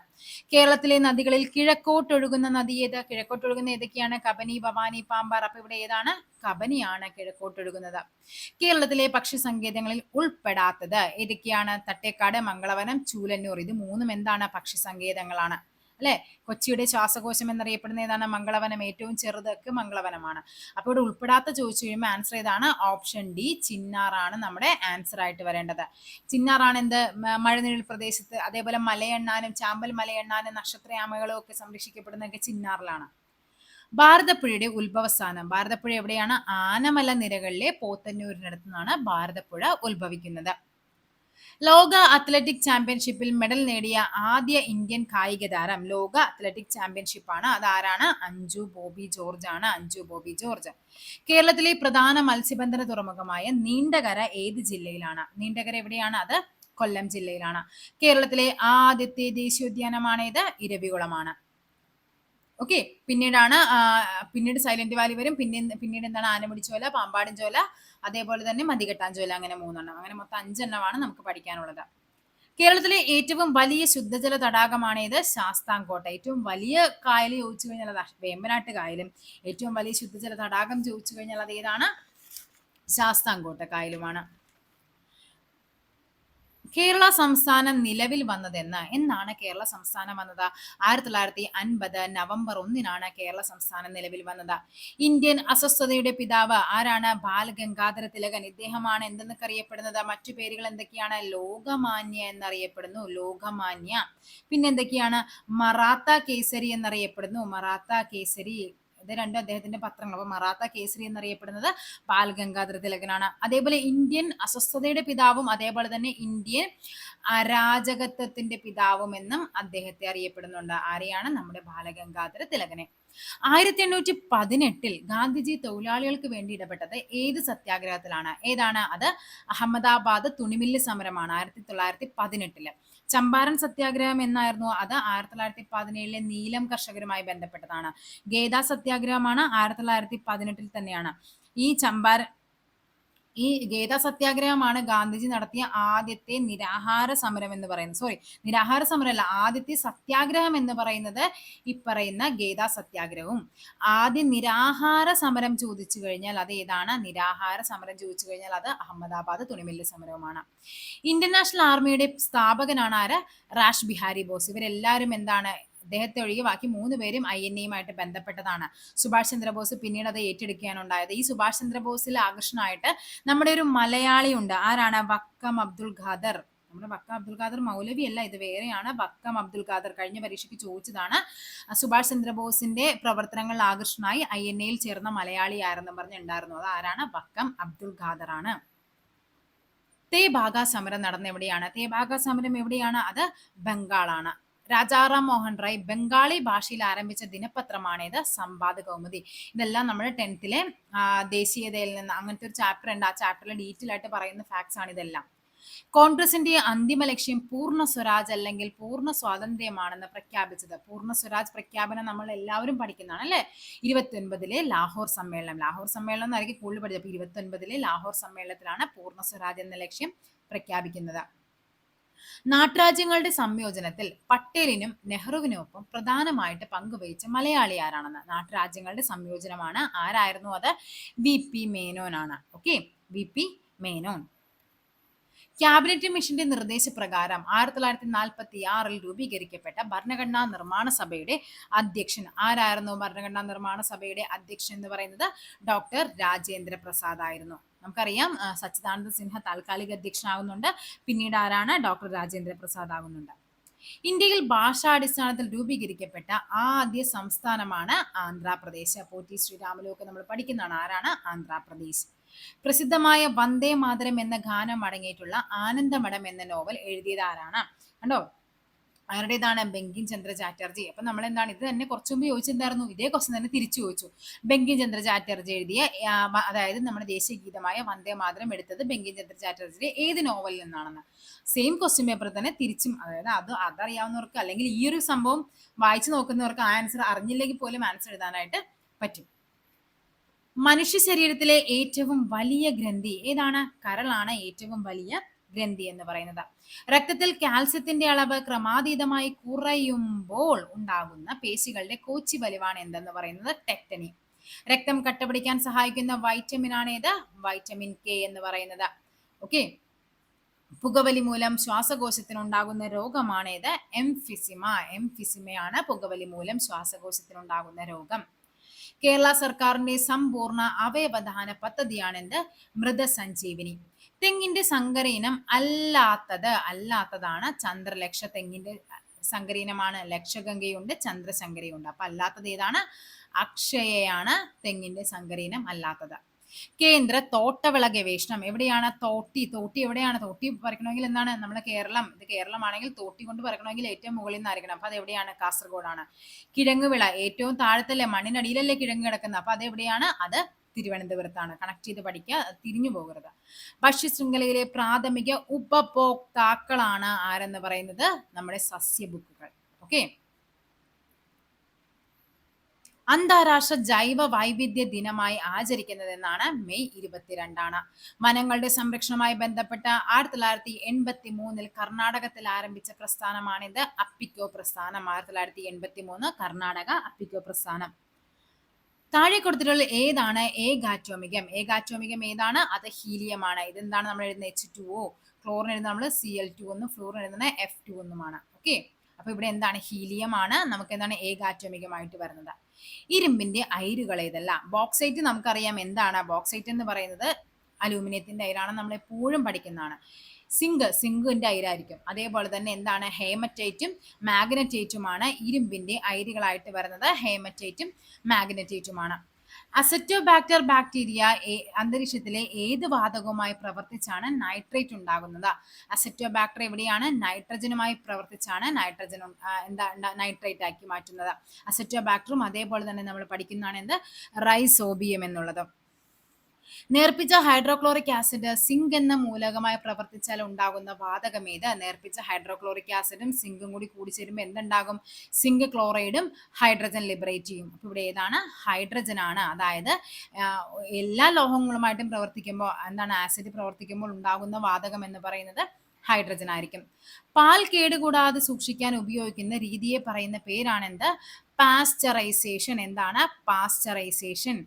കേരളത്തിലെ നദികളിൽ കിഴക്കോട്ടൊഴുകുന്ന നദി ഏത്? കിഴക്കോട്ടൊഴുകുന്ന ഏതൊക്കെയാണ്? കബനി ഭവാനി പാമ്പാർ അപ്പൊ ഇവിടെ ഏതാണ്? കബനിയാണ് കിഴക്കോട്ടൊഴുകുന്നത് കേരളത്തിലെ പക്ഷി സങ്കേതങ്ങളിൽ ഉൾപ്പെടാത്തത് ഏതൊക്കെയാണ്? തട്ടേക്കാട് മംഗളവനം ചൂലന്നൂർ ഇത് മൂന്നും എന്താണ് പക്ഷി സങ്കേതങ്ങളാണ് അല്ലെ? കൊച്ചിയുടെ ശ്വാസകോശം എന്നറിയപ്പെടുന്ന ഏതാണ്? മംഗളവനം. ഏറ്റവും ചെറുതൊക്കെ മംഗളവനമാണ്. അപ്പോൾ ഇവിടെ ഉൾപ്പെടാത്ത ചോദിച്ചു കഴിയുമ്പോൾ ആൻസർ ഏതാണ്? ഓപ്ഷൻ ഡി ചിന്നാറാണ് നമ്മുടെ ആൻസർ ആയിട്ട് വരേണ്ടത്. ചിന്നാറാണ് എന്ത്? മഴനിഴൽ പ്രദേശത്ത് അതേപോലെ മലയെണ്ണാനും ചാമ്പൽ മലയെണ്ണാനും നക്ഷത്രയാമകളും ഒക്കെ സംരക്ഷിക്കപ്പെടുന്നതൊക്കെ ചിന്നാറിലാണ്. ഭാരതപ്പുഴയുടെ ഉത്ഭവസ്ഥാനം. ഭാരതപ്പുഴ എവിടെയാണ്? ആനമല നിരകളിലെ പോത്തന്നൂരിനടുത്തു നിന്നാണ് ഭാരതപ്പുഴ ഉത്ഭവിക്കുന്നത്. ലോക അത്ലറ്റിക് ചാമ്പ്യൻഷിപ്പിൽ മെഡൽ നേടിയ ആദ്യ ഇന്ത്യൻ കായിക താരം ലോക അത്ലറ്റിക് ആണ്. അതാരാണ്? അഞ്ജു ബോബി ജോർജ് ആണ്. അഞ്ജു ബോബി ജോർജ്. കേരളത്തിലെ പ്രധാന മത്സ്യബന്ധന തുറമുഖമായ നീണ്ടകര ഏത് ജില്ലയിലാണ്? നീണ്ടകര എവിടെയാണ് അത്? കൊല്ലം ജില്ലയിലാണ്. കേരളത്തിലെ ആദ്യത്തെ ദേശീയോദ്യാനമാണ് ഇത് ഇരവികുളമാണ്. ഓക്കെ പിന്നീടാണ് പിന്നീട് സൈലന്റ് വാലി വരും. പിന്നെ പിന്നീട് എന്താണ്? ആനമുടി ആനമുടിച്ചോല പാമ്പാടൻ ചോല അതേപോലെ തന്നെ മതികെട്ടാൻ ചോല അങ്ങനെ മൂന്നെണ്ണം. അങ്ങനെ മൊത്തം അഞ്ചെണ്ണമാണ് നമുക്ക് പഠിക്കാനുള്ളത്. കേരളത്തിലെ ഏറ്റവും വലിയ ശുദ്ധജല തടാകമാണ് ഇത് ശാസ്താംകോട്ട. ഏറ്റവും വലിയ കായൽ ചോദിച്ചു കഴിഞ്ഞാൽ അത് വേമ്പനാട്ട് കായലും ഏറ്റവും വലിയ ശുദ്ധജല തടാകം ചോദിച്ചു കഴിഞ്ഞാൽ അത് ഏതാണ്? ശാസ്താംകോട്ട കായലുമാണ്. കേരള സംസ്ഥാനം നിലവിൽ വന്നതെന്ന്? എന്നാണ് കേരള സംസ്ഥാനം വന്നത്. ആയിരത്തി തൊള്ളായിരത്തി അൻപത് നവംബർ ഒന്നിനാണ് കേരള സംസ്ഥാനം നിലവിൽ വന്നത്. ഇന്ത്യൻ അസ്വസ്ഥതയുടെ പിതാവ് ആരാണ്? ബാലഗംഗാധര തിലകൻ. ഇദ്ദേഹമാണ് എന്തെന്നൊക്കെ മറ്റു പേരുകൾ എന്തൊക്കെയാണ്? ലോകമാന്യ എന്നറിയപ്പെടുന്നു. ലോകമാന്യ. പിന്നെന്തൊക്കെയാണ് മറാത്ത കേസരി എന്നറിയപ്പെടുന്നു. മറാത്ത കേസരി ഇത് രണ്ടും അദ്ദേഹത്തിന്റെ പത്രങ്ങൾ അപ്പൊ മറാത്ത കേസരി എന്നറിയപ്പെടുന്നത് പാൽ ഗംഗാധര തിലകനാണ്. അതേപോലെ ഇന്ത്യൻ അസ്വസ്ഥതയുടെ പിതാവും അതേപോലെ തന്നെ ഇന്ത്യൻ അരാജകത്വത്തിന്റെ പിതാവും എന്നും അദ്ദേഹത്തെ അറിയപ്പെടുന്നുണ്ട്. ആരെയാണ്? നമ്മുടെ ബാലഗംഗാധര തിലകനെ. ആയിരത്തി എണ്ണൂറ്റി പതിനെട്ടിൽ ഗാന്ധിജി തൊഴിലാളികൾക്ക് വേണ്ടി ഇടപെട്ടത് ഏത് സത്യാഗ്രഹത്തിലാണ്? ഏതാണ്? അത് അഹമ്മദാബാദ് തുണിമില്ല് സമരമാണ് ആയിരത്തി തൊള്ളായിരത്തി പതിനെട്ടിൽ ചമ്പാരൻ സത്യാഗ്രഹം എന്നായിരുന്നു. അത് ആയിരത്തി തൊള്ളായിരത്തി പതിനേഴിലെ നീലം കർഷകരുമായി ബന്ധപ്പെട്ടതാണ്. ഗേദ സത്യാഗ്രഹമാണ് ആയിരത്തി തൊള്ളായിരത്തി പതിനെട്ടിൽ തന്നെയാണ്. ഈ ചമ്പാരൻ ഈ ഗീതാ സത്യാഗ്രഹമാണ് ഗാന്ധിജി നടത്തിയ ആദ്യത്തെ നിരാഹാര സമരം എന്ന് പറയുന്നത്. സോറി നിരാഹാര സമരമല്ല ആദ്യത്തെ സത്യാഗ്രഹം എന്ന് പറയുന്നത് ഈ പറയുന്ന ഗീതാ സത്യാഗ്രഹവും. ആദ്യ നിരാഹാര സമരം ചോദിച്ചു കഴിഞ്ഞാൽ അത് ഏതാണ്? നിരാഹാര സമരം ചോദിച്ചു കഴിഞ്ഞാൽ അത് അഹമ്മദാബാദ് തുണിമില്ല് സമരവുമാണ്. ഇന്ത്യൻ നാഷണൽ ആർമിയുടെ സ്ഥാപകനാണ് ആര്? റാഷ് ബിഹാരി ബോസ്. ഇവരെല്ലാവരും എന്താണ് അദ്ദേഹത്തെ ഒഴികെ ബാക്കി മൂന്ന് പേരും ഐ എൻ എയുമായിട്ട് ബന്ധപ്പെട്ടതാണ്. സുഭാഷ് ചന്ദ്രബോസ് പിന്നീട് അത് ഏറ്റെടുക്കുകയാണ് ഉണ്ടായത്. ഈ സുഭാഷ് ചന്ദ്രബോസിൽ ആകർഷണമായിട്ട് നമ്മുടെ ഒരു മലയാളി ഉണ്ട്. ആരാണ്? വക്കം അബ്ദുൾ ഖാദർ. നമ്മുടെ വക്കം അബ്ദുൽ ഖാദർ മൗലവി അല്ല ഇത് വേറെയാണ്. വക്കം അബ്ദുൽ ഖാദർ കഴിഞ്ഞ പരീക്ഷയ്ക്ക് ചോദിച്ചതാണ്. സുഭാഷ് ചന്ദ്രബോസിന്റെ പ്രവർത്തനങ്ങളിൽ ആകർഷണമായി ഐ എൻ എയിൽ ചേർന്ന മലയാളി ആരെന്നും പറഞ്ഞിട്ടുണ്ടായിരുന്നു. അത് ആരാണ്? വക്കം അബ്ദുൽ ഖാദർ ആണ്. തേബാഗ സമരം നടന്ന എവിടെയാണ് തേബാഗ സമരം എവിടെയാണ്? അത് ബംഗാളാണ്. രാജാറാം മോഹൻ റായ് ബംഗാളി ഭാഷയിൽ ആരംഭിച്ച ദിനപത്രമാണ് ഇത് സമ്പാദ കൗമുദി. ഇതെല്ലാം നമ്മുടെ ടെൻത്തിലെ ദേശീയതയിൽ നിന്ന് അങ്ങനത്തെ ഒരു ചാപ്റ്റർ ഉണ്ട്. ആ ചാപ്റ്ററിൽ ഡീറ്റെയിൽ ആയിട്ട് പറയുന്ന ഫാക്ട്സ് ആണ് ഇതെല്ലാം. കോൺഗ്രസിന്റെ അന്തിമ ലക്ഷ്യം പൂർണ സ്വരാജ് അല്ലെങ്കിൽ പൂർണ സ്വാതന്ത്ര്യമാണെന്ന് പ്രഖ്യാപിച്ചത്. പൂർണ സ്വരാജ് പ്രഖ്യാപനം നമ്മൾ എല്ലാവരും പഠിക്കുന്നതാണ് അല്ലെ? ഇരുപത്തി ഒൻപതിലെ ലാഹോർ സമ്മേളനം. ലാഹോർ സമ്മേളനം എന്നായിരിക്കും കൂടുതൽ പഠിച്ചത്. ഇരുപത്തി ഒൻപതിലെ ലാഹോർ സമ്മേളനത്തിലാണ് പൂർണ സ്വരാജ് എന്ന ലക്ഷ്യം പ്രഖ്യാപിക്കുന്നത്. നാട്ടുരാജ്യങ്ങളുടെ സംയോജനത്തിൽ പട്ടേലിനും നെഹ്റുവിനുമൊപ്പം പ്രധാനമായിട്ട് പങ്കുവഹിച്ച മലയാളി ആരാണെന്ന്? നാട്ടുരാജ്യങ്ങളുടെ സംയോജനമാണ്. ആരായിരുന്നു അത്? V P മേനോനാണ്. Okay? V P Menon. Cabinet മിഷന്റെ നിർദ്ദേശപ്രകാരം ആയിരത്തി തൊള്ളായിരത്തി നാൽപ്പത്തി ആറിൽ രൂപീകരിക്കപ്പെട്ട ഭരണഘടനാ നിർമ്മാണ സഭയുടെ അധ്യക്ഷൻ ആരായിരുന്നു? ഭരണഘടനാ നിർമ്മാണ സഭയുടെ അധ്യക്ഷൻ എന്ന് പറയുന്നത് ഡോക്ടർ രാജേന്ദ്ര പ്രസാദ് ആയിരുന്നു നമുക്കറിയാം സച്ചിദാനന്ദ സിൻഹ താൽക്കാലിക അധ്യക്ഷനാകുന്നുണ്ട്. പിന്നീട് ആരാണ്? ഡോക്ടർ രാജേന്ദ്ര പ്രസാദ് ആകുന്നുണ്ട്. ഇന്ത്യയിൽ ഭാഷാടിസ്ഥാനത്തിൽ രൂപീകരിക്കപ്പെട്ട ആദ്യ സംസ്ഥാനമാണ് ആന്ധ്രാപ്രദേശ്. പോറ്റി ശ്രീരാമലു ഒക്കെ നമ്മൾ പഠിക്കുന്നതാണ്. ആരാണ്? ആന്ധ്രാപ്രദേശ്. പ്രസിദ്ധമായ വന്ദേ മാതരം എന്ന ഗാനം അടങ്ങിയിട്ടുള്ള ആനന്ദമഠം എന്ന നോവൽ എഴുതിയത് ആരാണ്? കണ്ടോ? ആരുടേതാണ് ബെങ്കിൻ ചന്ദ്ര ചാറ്റർജി? അപ്പൊ നമ്മൾ എന്താണ് ഇത് തന്നെ കുറച്ചു മുമ്പ് ചോദിച്ചെന്തായിരുന്നു ഇതേ ക്വസ്റ്റൻ തന്നെ തിരിച്ചു ചോദിച്ചു. ബെങ്കിൻ ചന്ദ്ര ചാറ്റർജി എഴുതിയ അതായത് നമ്മുടെ ദേശീയ ഗീതമായ വന്ദേ മാതരം എടുത്തത് ബെങ്കിൻ ചന്ദ്ര ചാറ്റർജിയുടെ ഏത് നോവലിൽ നിന്നാണെന്ന്. സെയിം ക്വസ്റ്റ്യൻ പേപ്പർ തന്നെ തിരിച്ചും അതായത് അത് അതറിയാവുന്നവർക്ക് അല്ലെങ്കിൽ ഈ ഒരു സംഭവം വായിച്ചു നോക്കുന്നവർക്ക് ആ ആൻസർ അറിഞ്ഞില്ലെങ്കിൽ പോലും ആൻസർ എഴുതാനായിട്ട് പറ്റും. മനുഷ്യ ശരീരത്തിലെ ഏറ്റവും വലിയ ഗ്രന്ഥി ഏതാണ്? കരളാണ് ഏറ്റവും വലിയ ഗ്രന്ഥി എന്ന് പറയുന്നത്. രക്തത്തിൽ കാൽസ്യത്തിന്റെ അളവ് ക്രമാതീതമായി കുറയുമ്പോൾ ഉണ്ടാകുന്ന പേശികളുടെ കോച്ചി വലിവാണ് എന്തെന്ന് പറയുന്നത്? ടെക്ടനി രക്തം കട്ടപിടിക്കാൻ സഹായിക്കുന്ന വൈറ്റമിൻ ആണ് ഏത്? വൈറ്റമിൻ കെ എന്ന് പറയുന്നത്. ഓക്കെ പുകവലി മൂലം ശ്വാസകോശത്തിനുണ്ടാകുന്ന രോഗമാണ് ഇത് എംഫിസിമ. എംഫിസിമയാണ് പുകവലി മൂലം ശ്വാസകോശത്തിനുണ്ടാകുന്ന രോഗം. കേരള സർക്കാരിന്റെ സമ്പൂർണ അവയവദാന പദ്ധതിയാണെന്ത് മൃതസഞ്ജീവിനി. തെങ്ങിന്റെ സങ്കരീനം അല്ലാത്തത് അല്ലാത്തതാണ് ചന്ദ്രലക്ഷ തെങ്ങിന്റെ സങ്കരീനമാണ് ലക്ഷഗംഗയുണ്ട് ചന്ദ്രശങ്കരയുണ്ട്. അപ്പൊ അല്ലാത്തത് ഏതാണ്? അക്ഷയയാണ് തെങ്ങിന്റെ സങ്കരീനം അല്ലാത്തത്. കേന്ദ്ര തോട്ടവിള ഗവേഷണം. എവിടെയാണ്? തോട്ടി. തോട്ടി എവിടെയാണ്? തോട്ടി പറിക്കണമെങ്കിൽ എന്താണ്? നമ്മുടെ കേരളം. ഇത് കേരളമാണെങ്കിൽ തോട്ടി കൊണ്ട് പറിക്കണമെങ്കിൽ ഏറ്റവും മുകളിൽ നിന്ന് ആയിരിക്കണം അപ്പൊ അതെവിടെയാണ് കാസർഗോഡാണ്. കിഴങ്ങ് വിള ഏറ്റവും താഴത്തല്ലേ? മണ്ണിനടിയിലല്ലേ കിഴങ്ങ് കിടക്കുന്നത്. അപ്പൊ അതെവിടെയാണ് അത് തിരുവനന്തപുരത്താണ് കണക്ട് ചെയ്ത് പഠിക്കുക തിരിഞ്ഞു പോകരുത്. ഭക്ഷ്യശൃംഖലയിലെ പ്രാഥമിക ഉപഭോക്താക്കളാണ് ആരെന്ന് പറയുന്നത്? നമ്മുടെ സസ്യബുക്കുകൾ ഓക്കെ അന്താരാഷ്ട്ര ജൈവ വൈവിധ്യ ദിനമായി ആചരിക്കുന്നത് എന്നാണ് മെയ് ഇരുപത്തിരണ്ടാണ്. വനങ്ങളുടെ സംരക്ഷണവുമായി ബന്ധപ്പെട്ട ആയിരത്തി തൊള്ളായിരത്തി എൺപത്തി മൂന്നിൽ കർണാടകത്തിൽ ആരംഭിച്ച പ്രസ്ഥാനമാണിത്. അപ്പിക്കോ പ്രസ്ഥാനം ആയിരത്തി തൊള്ളായിരത്തി എൺപത്തി മൂന്ന് കർണാടക അപ്പിക്കോ പ്രസ്ഥാനം. താഴെ കൊടുത്തിട്ടുള്ള ഏതാണ്? ഏകാറ്റോമികം. ഏകാറ്റോമികം ഏതാണ്? അത് ഹീലിയമാണ്. ഇതെന്താണ് നമ്മൾ എഴുതുന്നത് എച്ച് ടു ഒ ക്ലോറിൻ എഴുതുന്നത് നമ്മൾ സി എൽ ടു ഒന്നും ഫ്ലോറിൻ എഴുതുന്നത് എഫ് ടു ഒന്നുമാണ് ഓക്കെ അപ്പൊ ഇവിടെ എന്താണ്? ഹീലിയം ആണ് നമുക്ക് എന്താണ് ഏകാറ്റോമികമായിട്ട് വരുന്നത്. ഇരുമ്പിന്റെ അയിരുകൾ ഏതല്ല? ബോക്സൈറ്റ് നമുക്കറിയാം എന്താണ്? ബോക്സൈറ്റ് എന്ന് പറയുന്നത് അലൂമിനിയത്തിന്റെ അയിരാണ് നമ്മൾ എപ്പോഴും പഠിക്കുന്നതാണ്. സിങ്ക് സിങ്കിന്റെ അയിരായിരിക്കും അതേപോലെ തന്നെ എന്താണ്? ഹേമറ്റൈറ്റും മാഗ്നറ്റൈറ്റുമാണ് ഇരുമ്പിന്റെ അയിരുകളായിട്ട് വരുന്നത്. ഹേമറ്റൈറ്റും മാഗ്നറ്റൈറ്റുമാണ്. അസറ്റോബാക്ടർ ബാക്ടീരിയ അന്തരീക്ഷത്തിലെ ഏത് വാതകവുമായി പ്രവർത്തിച്ചാണ് നൈട്രേറ്റ് ഉണ്ടാകുന്നത്? അസറ്റോബാക്ടർ എവിടെയാണ്? നൈട്രജനുമായി പ്രവർത്തിച്ചാണ് നൈട്രജൻ എന്താ നൈട്രേറ്റ് ആക്കി മാറ്റുന്നത്. അസറ്റോബാക്ടറും അതേപോലെ തന്നെ നമ്മൾ പഠിക്കുന്നതാണ് എന്ത്? റൈസോബിയം എന്നുള്ളത്. നേർപ്പിച്ച ഹൈഡ്രോക്ലോറിക് ആസിഡ് സിങ്ക് എന്ന മൂലകമായി പ്രവർത്തിച്ചാൽ ഉണ്ടാകുന്ന വാതകം ഏത്? നേർപ്പിച്ച ഹൈഡ്രോക്ലോറിക് ആസിഡും സിങ്കും കൂടി കൂടിച്ചേരുമ്പോൾ എന്തുണ്ടാകും? സിങ്ക് ക്ലോറൈഡും ഹൈഡ്രജൻ ലിബറേറ്റ് ചെയ്യും. അപ്പോൾ ഇവിടെ ഏതാണ്? ഹൈഡ്രജൻ ആണ്. അതായത് എല്ലാ ലോഹങ്ങളുമായിട്ടും പ്രവർത്തിക്കുമ്പോൾ എന്താണ്? ആസിഡ് പ്രവർത്തിക്കുമ്പോൾ ഉണ്ടാകുന്ന വാതകം എന്ന് പറയുന്നത് ഹൈഡ്രജൻ ആയിരിക്കും. പാൽ കേടുകൂടാതെ സൂക്ഷിക്കാൻ ഉപയോഗിക്കുന്ന രീതിയെ പറയുന്ന പേരാണെന്ത് പാസ്ചറൈസേഷൻ. എന്താണ്? പാസ്ചറൈസേഷൻ.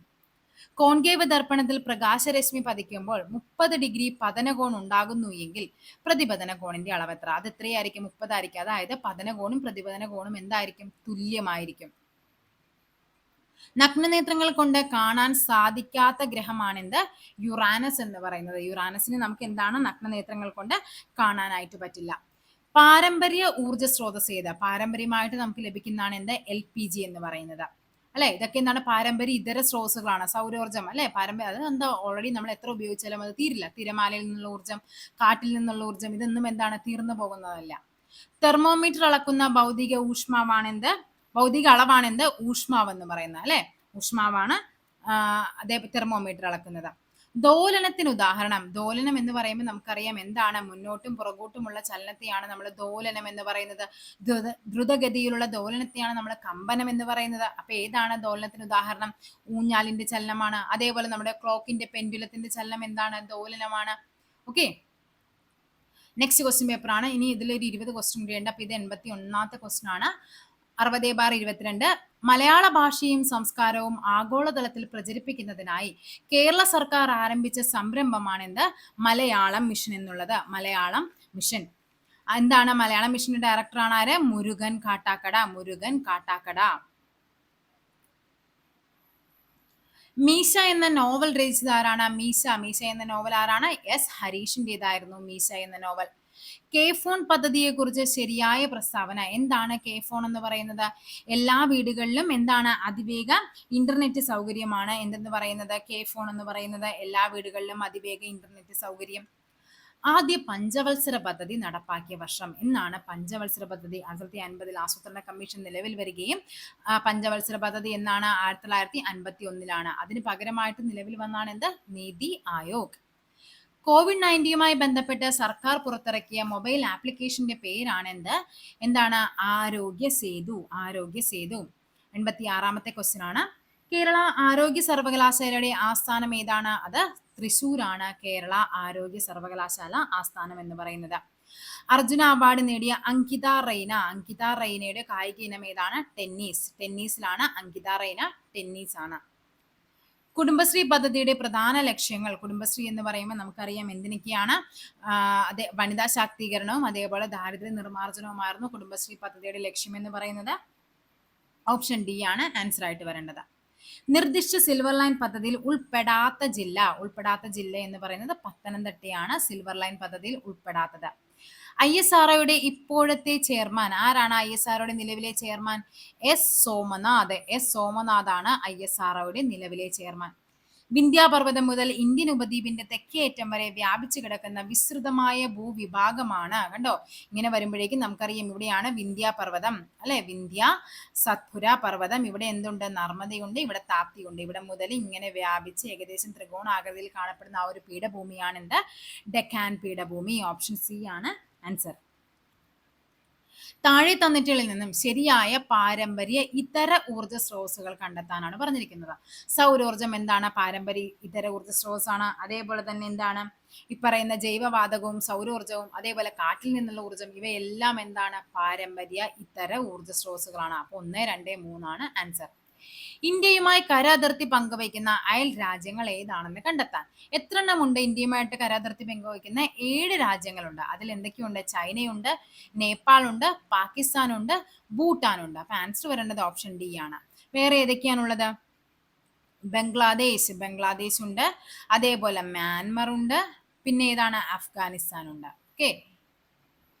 കോൺകേവ് ദർപ്പണത്തിൽ പ്രകാശരശ്മി പതിക്കുമ്പോൾ മുപ്പത് ഡിഗ്രി പതനകോൺ ഉണ്ടാകുന്നു എങ്കിൽ പ്രതിപതന കോണിന്റെ അളവ് എത്ര? അത് എത്രയായിരിക്കും? മുപ്പതായിരിക്കും. അതായത് പതനകോണും പ്രതിപതന കോണും എന്തായിരിക്കും? തുല്യമായിരിക്കും. നഗ്നനേത്രങ്ങൾ കൊണ്ട് കാണാൻ സാധിക്കാത്ത ഗ്രഹമാണെന്ത്? യുറാനസ് എന്ന് പറയുന്നത്. യുറാനസിന് നമുക്ക് എന്താണ് നഗ്നനേത്രങ്ങൾ കൊണ്ട് കാണാനായിട്ട് പറ്റില്ല. പാരമ്പര്യ ഊർജ സ്രോതസ് ഏത്? പാരമ്പര്യമായിട്ട് നമുക്ക് ലഭിക്കുന്നതാണ് എന്ത്? എൽ പി ജി എന്ന് പറയുന്നത്. അല്ലെ? ഇതൊക്കെ എന്താണ് പാരമ്പര്യ ഇതര സ്രോതസ്സുകളാണ്. സൗരോർജം അല്ലെ? പാരമ്പര്യ അത് എന്താ ഓൾറെഡി നമ്മൾ എത്ര ഉപയോഗിച്ചാലും അത് തീരില്ല. തിരമാലയിൽ നിന്നുള്ള ഊർജം കാറ്റിൽ നിന്നുള്ള ഊർജം ഇതൊന്നും എന്താണ് തീർന്നു പോകുന്നതല്ല. തെർമോമീറ്റർ അളക്കുന്ന ഭൗതിക ഊഷ്മാവാണെന്ത് ഭൗതിക അളവാണെന്ത് ഊഷ്മാവ് എന്ന് പറയുന്നത് അല്ലെ? ഊഷ്മാവാണ് അതേ തെർമോമീറ്റർ അളക്കുന്നത്. ദോലനത്തിന് ഉദാഹരണം. ദോലനം എന്ന് പറയുമ്പോൾ നമുക്കറിയാം എന്താണ്. മുന്നോട്ടും പുറകോട്ടുമുള്ള ചലനത്തെയാണ് നമ്മൾ ദോലനം എന്ന് പറയുന്നത്. ദ്രുത ദ്രുതഗതിയിലുള്ള ദോലനത്തെയാണ് നമ്മൾ കമ്പനം എന്ന് പറയുന്നത്. അപ്പൊ ഏതാണ് ദോലനത്തിന് ഉദാഹരണം? ഊഞ്ഞാലിന്റെ ചലനമാണ്. അതേപോലെ നമ്മുടെ ക്ലോക്കിന്റെ പെൻഡുലത്തിന്റെ ചലനം എന്താണ്? ദോലനമാണ്. ഓക്കെ? നെക്സ്റ്റ് ക്വസ്റ്റ്യൻ പേപ്പറാണ് ഇനി ഇതിലൊരു ഇരുപത് ക്വസ്റ്റ്യൻ കൂടി ഉണ്ട്. അപ്പൊ ഇത് എൺപത്തി ഒന്നാമത്തെ ക്വസ്റ്റ്യൻ ആണ്. അറുപത് ബാർ ഇരുപത്തിരണ്ട് മലയാള ഭാഷയും സംസ്കാരവും ആഗോളതലത്തിൽ പ്രചരിപ്പിക്കുന്നതിനായി കേരള സർക്കാർ ആരംഭിച്ച സംരംഭമാണെന്ത്? മലയാളം മിഷൻ എന്നുള്ളത്. മലയാളം മിഷൻ. എന്താണ് മലയാളം മിഷന്റെ ഡയറക്ടറാണ് ആര്? മുരുകൻ കാട്ടാക്കട. മുരുകൻ കാട്ടാക്കട. മീശ എന്ന നോവൽ രചിച്ചത് ആരാണ്? മീശ. മീശ എന്ന നോവൽ ആരാണ്? എസ്. ഹരീഷിന്റെതായിരുന്നു മീശ എന്ന നോവൽ. കെ ഫോൺ പദ്ധതിയെക്കുറിച്ച് ശരിയായ പ്രസ്താവന. എന്താണ് കെ ഫോൺ എന്ന് പറയുന്നത്? എല്ലാ വീടുകളിലും എന്താണ് അതിവേഗ ഇന്റർനെറ്റ് സൗകര്യമാണ് എന്തെന്ന് പറയുന്നത്? കെ ഫോൺ എന്ന് പറയുന്നത് എല്ലാ വീടുകളിലും അതിവേഗ ഇന്റർനെറ്റ് സൗകര്യം. ആദ്യ പഞ്ചവത്സര പദ്ധതി നടപ്പാക്കിയ വർഷം എന്നാണ് പഞ്ചവത്സര പദ്ധതി. ആയിരത്തി തൊള്ളായിരത്തി അൻപതിൽ ആസൂത്രണ കമ്മീഷൻ നിലവിൽ വരികയും പഞ്ചവത്സര പദ്ധതി എന്നാണ് ആയിരത്തി തൊള്ളായിരത്തി അൻപത്തി ഒന്നിലാണ് അതിന് പകരമായിട്ട് നിലവിൽ വന്നാണ് എന്ത്? നീതി ആയോഗ്. കോവിഡ് നയന്റീനുമായി ബന്ധപ്പെട്ട് സർക്കാർ പുറത്തിറക്കിയ മൊബൈൽ ആപ്ലിക്കേഷന്റെ പേരാണ് എന്ത് എന്താണ്? ആരോഗ്യ സേതു ആരോഗ്യ സേതു. എൺപത്തി ആറാമത്തെ ക്വസ്റ്റ്യൻ ആണ്. കേരള ആരോഗ്യ സർവകലാശാലയുടെ ആസ്ഥാനം ഏതാണ്? അത് തൃശൂരാണ്. കേരള ആരോഗ്യ സർവകലാശാല ആസ്ഥാനം എന്ന് പറയുന്നത്. അർജുന അവാർഡ് നേടിയ അങ്കിത റൈന അങ്കിത റൈനയുടെ കായിക ഇനം ഏതാണ്? ടെന്നീസ്. ടെന്നീസിലാണ് അങ്കിത റൈന ടെന്നീസ് ആണ് കുടുംബശ്രീ പദ്ധതിയുടെ പ്രധാന ലക്ഷ്യങ്ങൾ കുടുംബശ്രീ എന്ന് പറയുമ്പോൾ നമുക്കറിയാം എന്തിനൊക്കെയാണ് അതെ വനിതാ ശാക്തീകരണവും അതേപോലെ ദാരിദ്ര്യ നിർമ്മാർജനവുമായിരുന്നു കുടുംബശ്രീ പദ്ധതിയുടെ ലക്ഷ്യം എന്ന് പറയുന്നത്. ഓപ്ഷൻ ഡി ആണ് ആൻസർ ആയിട്ട് വരേണ്ടത്. നിർദ്ദിഷ്ട സിൽവർ ലൈൻ പദ്ധതിയിൽ ഉൾപ്പെടാത്ത ജില്ല ഉൾപ്പെടാത്ത ജില്ല എന്ന് പറയുന്നത് പത്തനംതിട്ടയാണ് സിൽവർ ലൈൻ പദ്ധതിയിൽ ഉൾപ്പെടാത്തത്. ഐ എസ് ആർഒയുടെ ഇപ്പോഴത്തെ ചെയർമാൻ ആരാണ് ഐ എസ് ആർഒയുടെ നിലവിലെ chairman? S Somanath. S Somanath ആണ് ഐ എസ് ആർഒയുടെ നിലവിലെ ചെയർമാൻ. വിന്ധ്യാപർവതം മുതൽ ഇന്ത്യൻ ഉപദ്വീപിന്റെ തെക്കേയറ്റം വരെ വ്യാപിച്ചു കിടക്കുന്ന വിസ്തൃതമായ ഭൂവിഭാഗമാണ്. കണ്ടോ? ഇങ്ങനെ വരുമ്പോഴേക്കും നമുക്കറിയാം ഇവിടെയാണ് വിന്ധ്യാപർവതം അല്ലെ? വിന്ധ്യ സത്പുര പർവതം. ഇവിടെ എന്തുണ്ട്? നർമ്മദയുണ്ട് ഇവിടെ താപ്തിയുണ്ട്. ഇവിടെ മുതൽ ഇങ്ങനെ വ്യാപിച്ച് ഏകദേശം ത്രികോണാകൃതിയിൽ കാണപ്പെടുന്ന ആ ഒരു പീഠഭൂമിയാണ് എന്ത്? ഡെക്കാൻ പീഠഭൂമി. ഓപ്ഷൻ സി ആണ് ആൻസർ താഴെ തന്നിട്ടുകളിൽ നിന്നും ശരിയായ പാരമ്പര്യ ഇതര ഊർജ സ്രോതസ്സുകൾ കണ്ടെത്താനാണ് പറഞ്ഞിരിക്കുന്നത്. സൗരോർജം എന്താണ്? പാരമ്പര്യ ഇതര ഊർജ സ്രോതസ്സാണ്. അതേപോലെ തന്നെ എന്താണ്? ഈ പറയുന്ന ജൈവവാതകവും സൗരോർജവും അതേപോലെ കാറ്റിൽ നിന്നുള്ള ഊർജം ഇവയെല്ലാം എന്താണ്? പാരമ്പര്യ ഇതര ഊർജ സ്രോതസ്സുകളാണ്. അപ്പൊ ഒന്ന് രണ്ട് മൂന്നാണ് ആൻസർ ഇന്ത്യയുമായി കരാതിർത്തി പങ്കുവയ്ക്കുന്ന അയൽ രാജ്യങ്ങൾ ഏതാണെന്ന് കണ്ടെത്താൻ. എത്ര എണ്ണമുണ്ട് ഇന്ത്യയുമായിട്ട് കരാതിർത്തി പങ്കുവയ്ക്കുന്ന ഏഴ് രാജ്യങ്ങളുണ്ട്. അതിൽ എന്തൊക്കെയുണ്ട്? ചൈനയുണ്ട് നേപ്പാളുണ്ട് പാകിസ്ഥാനുണ്ട് ഭൂട്ടാനുണ്ട്. അപ്പൊ ആൻസർ വരേണ്ടത് ഓപ്ഷൻ ഡി ആണ്. വേറെ ഏതൊക്കെയാണുള്ളത്? ബംഗ്ലാദേശ്. ബംഗ്ലാദേശ് ഉണ്ട് അതേപോലെ മ്യാൻമർ ഉണ്ട് പിന്നെ ഏതാണ്? അഫ്ഗാനിസ്ഥാൻ ഉണ്ട് ഓക്കെ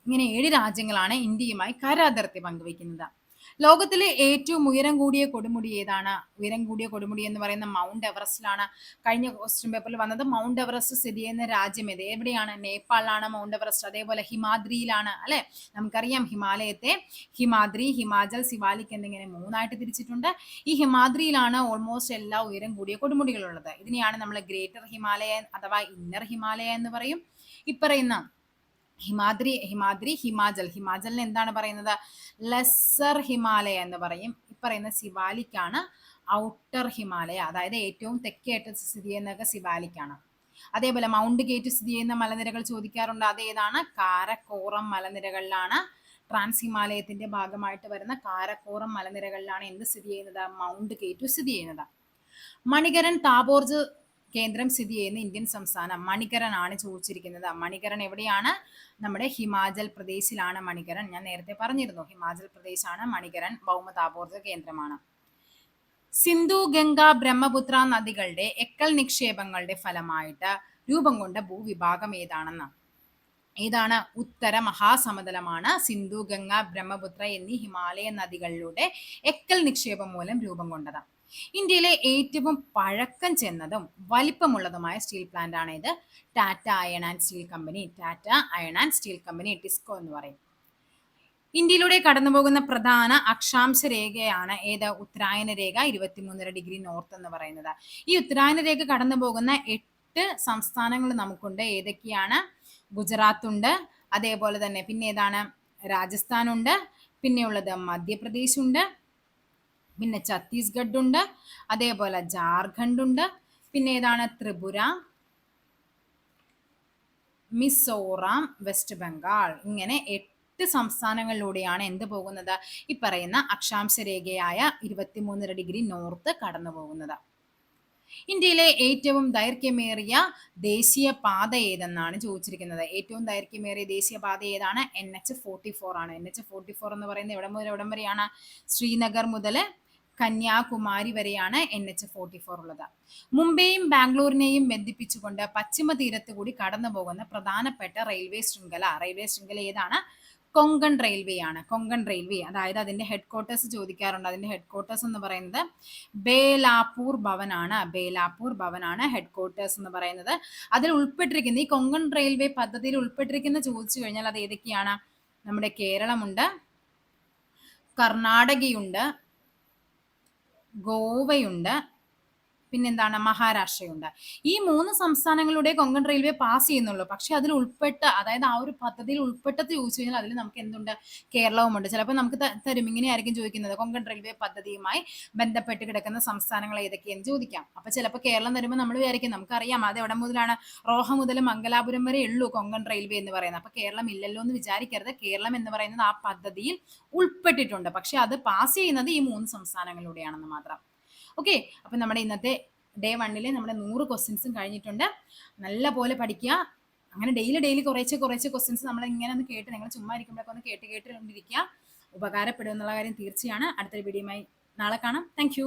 ഇങ്ങനെ ഏഴ് രാജ്യങ്ങളാണ് ഇന്ത്യയുമായി കരാതിർത്തി പങ്കുവയ്ക്കുന്നത്. ലോകത്തിലെ ഏറ്റവും ഉയരം കൂടിയ കൊടുമുടി ഏതാണ്? ഉയരം കൂടിയ കൊടുമുടി എന്ന് പറയുന്ന മൗണ്ട് എവറസ്റ്റിലാണ് കഴിഞ്ഞ ക്വസ്റ്റ്യൻ പേപ്പറിൽ വന്നത്. മൗണ്ട് എവറസ്റ്റ് സ്ഥിതി ചെയ്യുന്ന രാജ്യം ഏത്? എവിടെയാണ്? നേപ്പാളിലാണ് മൗണ്ട് എവറസ്റ്റ് അതേപോലെ ഹിമാദ്രിയിലാണ് അല്ലെ? നമുക്കറിയാം ഹിമാലയത്തെ ഹിമാദ്രി ഹിമാചൽ സിവാലിക് എന്നിങ്ങനെ മൂന്നായിട്ട് തിരിച്ചിട്ടുണ്ട്. ഈ ഹിമാദ്രിയിലാണ് ഓൾമോസ്റ്റ് എല്ലാ ഉയരം കൂടിയ കൊടുമുടികളുള്ളത്. ഇതിനെയാണ് നമ്മൾ ഗ്രേറ്റർ ഹിമാലയ അഥവാ ഇന്നർ ഹിമാലയ എന്ന് പറയും. ഇപ്പറയുന്ന ഹിമാദ്രി ഹിമാദ്രി ഹിമാചൽ. ഹിമാചലിന് എന്താണ് പറയുന്നത്? ലെസ്സർ ഹിമാലയ എന്ന് പറയും. ഇപ്പറയുന്ന സിവാലിക്കാണ് ഔട്ടർ ഹിമാലയ. അതായത് ഏറ്റവും തെക്കേറ്റ സ്ഥിതി ചെയ്യുന്നതൊക്കെ സിവാലിക്കാണ് അതേപോലെ മൗണ്ട് ഗേറ്റ് സ്ഥിതി ചെയ്യുന്ന മലനിരകൾ ചോദിക്കാറുണ്ട്. അതേതാണ് കാരക്കോറം മലനിരകളിലാണ് ട്രാൻസ് ഹിമാലയത്തിന്റെ ഭാഗമായിട്ട് വരുന്ന കാരക്കോറം മലനിരകളിലാണ് എന്ത് സ്ഥിതി ചെയ്യുന്നത്? മൗണ്ട് ഗേറ്റ് സ്ഥിതി ചെയ്യുന്നത്. മണികരൻ താപോർജ് കേന്ദ്രം സ്ഥിതി ചെയ്യുന്ന ഇന്ത്യൻ സംസ്ഥാനം മണികരൻ ആണ് ചോദിച്ചിരിക്കുന്നത്. മണികരൻ എവിടെയാണ്? നമ്മുടെ ഹിമാചൽ പ്രദേശിലാണ് മണികരൻ. ഞാൻ നേരത്തെ പറഞ്ഞിരുന്നു ഹിമാചൽ പ്രദേശാണ് മണികരൻ ഭൗമ താപോർജ കേന്ദ്രമാണ്. സിന്ധു ഗംഗ ബ്രഹ്മപുത്ര നദികളുടെ എക്കൽ നിക്ഷേപങ്ങളുടെ ഫലമായിട്ട് രൂപം കൊണ്ട ഭൂവിഭാഗം ഏതാണെന്ന്? ഏതാണ്? ഉത്തര മഹാസമതലമാണ് സിന്ധു ഗംഗ ബ്രഹ്മപുത്ര എന്നീ ഹിമാലയ നദികളിലൂടെ എക്കൽ നിക്ഷേപം മൂലം രൂപം കൊണ്ടത്. ഇന്ത്യയിലെ ഏറ്റവും പഴക്കം ചെന്നതും വലിപ്പമുള്ളതുമായ സ്റ്റീൽ പ്ലാന്റ് ആണ് ഇത്. Tata iron and steel company Tata iron and steel company TISCO എന്ന് പറയും. ഇന്ത്യയിലൂടെ കടന്നുപോകുന്ന പ്രധാന അക്ഷാംശ രേഖയാണ് ഏത്? ഉത്തരായന രേഖ ഇരുപത്തിമൂന്നര ഡിഗ്രി നോർത്ത് എന്ന് പറയുന്നത്. ഈ ഉത്തരായന രേഖ കടന്നു പോകുന്ന എട്ട് സംസ്ഥാനങ്ങൾ നമുക്കുണ്ട്. ഏതൊക്കെയാണ്? ഗുജറാത്ത് ഉണ്ട് അതേപോലെ തന്നെ പിന്നെ ഏതാണ്? രാജസ്ഥാൻ ഉണ്ട് പിന്നെയുള്ളത് മധ്യപ്രദേശ് ഉണ്ട് പിന്നെ ഛത്തീസ്ഗഡ് ഉണ്ട് അതേപോലെ ജാർഖണ്ഡ് ഉണ്ട് പിന്നെ ഏതാണ്? ത്രിപുര മിസോറാം വെസ്റ്റ് ബംഗാൾ. ഇങ്ങനെ എട്ട് സംസ്ഥാനങ്ങളിലൂടെയാണ് എന്ത് പോകുന്നത്? ഈ പറയുന്ന അക്ഷാംശ രേഖയായ ഇരുപത്തിമൂന്നര ഡിഗ്രി നോർത്ത് കടന്നു പോകുന്നത്. ഇന്ത്യയിലെ ഏറ്റവും ദൈർഘ്യമേറിയ ദേശീയ പാത ഏതെന്നാണ് ചോദിച്ചിരിക്കുന്നത്? ഏറ്റവും ദൈർഘ്യമേറിയ ദേശീയ പാത ഏതാണ്? എൻ എച്ച് ഫോർട്ടി ഫോർ ആണ്. എൻ എച്ച് ഫോർട്ടി ഫോർ എന്ന് പറയുന്നത് എവിടെ മുതൽ എവിടം വരെയാണ്? ശ്രീനഗർ മുതൽ കന്യാകുമാരി വരെയാണ് എൻ എച്ച് ഫോർട്ടി ഫോർ ഉള്ളത്. മുംബൈയും ബാംഗ്ലൂരിനെയും ബന്ധിപ്പിച്ചുകൊണ്ട് പശ്ചിമ തീരത്ത് കൂടി കടന്നു പോകുന്ന പ്രധാനപ്പെട്ട റെയിൽവേ ശൃംഖല. റെയിൽവേ ശൃംഖല ഏതാണ്? കൊങ്കൺ റെയിൽവേ ആണ്. കൊങ്കൺ റെയിൽവേ. അതായത് അതിന്റെ ഹെഡ് ക്വാർട്ടേഴ്സ് ചോദിക്കാറുണ്ട്. അതിന്റെ ഹെഡ് ക്വാർട്ടേഴ്സ് എന്ന് പറയുന്നത് ബേലാപൂർ ഭവനാണ്. ബേലാപൂർ ഭവനാണ് ഹെഡ് ക്വാർട്ടേഴ്സ് എന്ന് പറയുന്നത്. അതിൽ ഉൾപ്പെട്ടിരിക്കുന്ന ഈ കൊങ്കൺ റെയിൽവേ പദ്ധതിയിൽ ഉൾപ്പെട്ടിരിക്കുന്ന ചോദിച്ചു കഴിഞ്ഞാൽ അത് ഏതൊക്കെയാണ്? നമ്മുടെ കേരളമുണ്ട് കർണാടകയുണ്ട് ഗോവയുണ്ട്. പിന്നെന്താണ് മഹാരാഷ്ട്രയുണ്ട്. ഈ മൂന്ന് സംസ്ഥാനങ്ങളുടെ കൊങ്കൺ റെയിൽവേ പാസ് ചെയ്യുന്നുള്ളൂ. പക്ഷെ അതിൽ ഉൾപ്പെട്ട അതായത് ആ ഒരു പദ്ധതിയിൽ ഉൾപ്പെട്ടത് ചോദിച്ചു കഴിഞ്ഞാൽ അതിൽ നമുക്ക് എന്തുണ്ട്? കേരളവുമുണ്ട്. ചിലപ്പോൾ നമുക്ക് തരും. ഇങ്ങനെയായിരിക്കും ചോദിക്കുന്നത്. കൊങ്കൺ റെയിൽവേ പദ്ധതിയുമായി ബന്ധപ്പെട്ട് കിടക്കുന്ന സംസ്ഥാനങ്ങൾ ഏതൊക്കെയെന്ന് ചോദിക്കാം. അപ്പൊ ചിലപ്പോൾ കേരളം തരുമ്പോൾ നമ്മൾ വിചാരിക്കും നമുക്കറിയാം അത് എവിടെ മുതലാണ്? റോഹ മുതൽ മംഗലാപുരം വരെ ഉള്ളൂ കൊങ്കൺ റെയിൽവേ എന്ന് പറയുന്നത്. അപ്പൊ കേരളം ഇല്ലല്ലോ എന്ന് വിചാരിക്കരുത്. കേരളം എന്ന് പറയുന്നത് ആ പദ്ധതിയിൽ ഉൾപ്പെട്ടിട്ടുണ്ട്. പക്ഷെ അത് പാസ് ചെയ്യുന്നത് ഈ മൂന്ന് സംസ്ഥാനങ്ങളിലൂടെയാണെന്ന് മാത്രം. ഓക്കെ അപ്പം നമ്മുടെ ഇന്നത്തെ ഡേ വണ്ണിൽ നമ്മുടെ നൂറ് ക്വസ്റ്റ്യൻസും കഴിഞ്ഞിട്ടുണ്ട്. നല്ല പോലെ പഠിക്കുക അങ്ങനെ ഡെയിലി ഡെയിലി കുറേശ്ശെ കുറേശ്ശെ ക്വസ്റ്റ്യൻസ് നമ്മൾ ഇങ്ങനെ ഒന്ന് കേട്ട് നിങ്ങൾ ചുമ്മാ ഇരിക്കുമ്പോഴൊക്കെ ഒന്ന് കേട്ട് കേട്ടുകൊണ്ടിരിക്കുക ഉപകാരപ്പെടും എന്നുള്ള കാര്യം തീർച്ചയാണ്. അടുത്തൊരു വീഡിയോയുമായി നാളെ കാണാം. താങ്ക്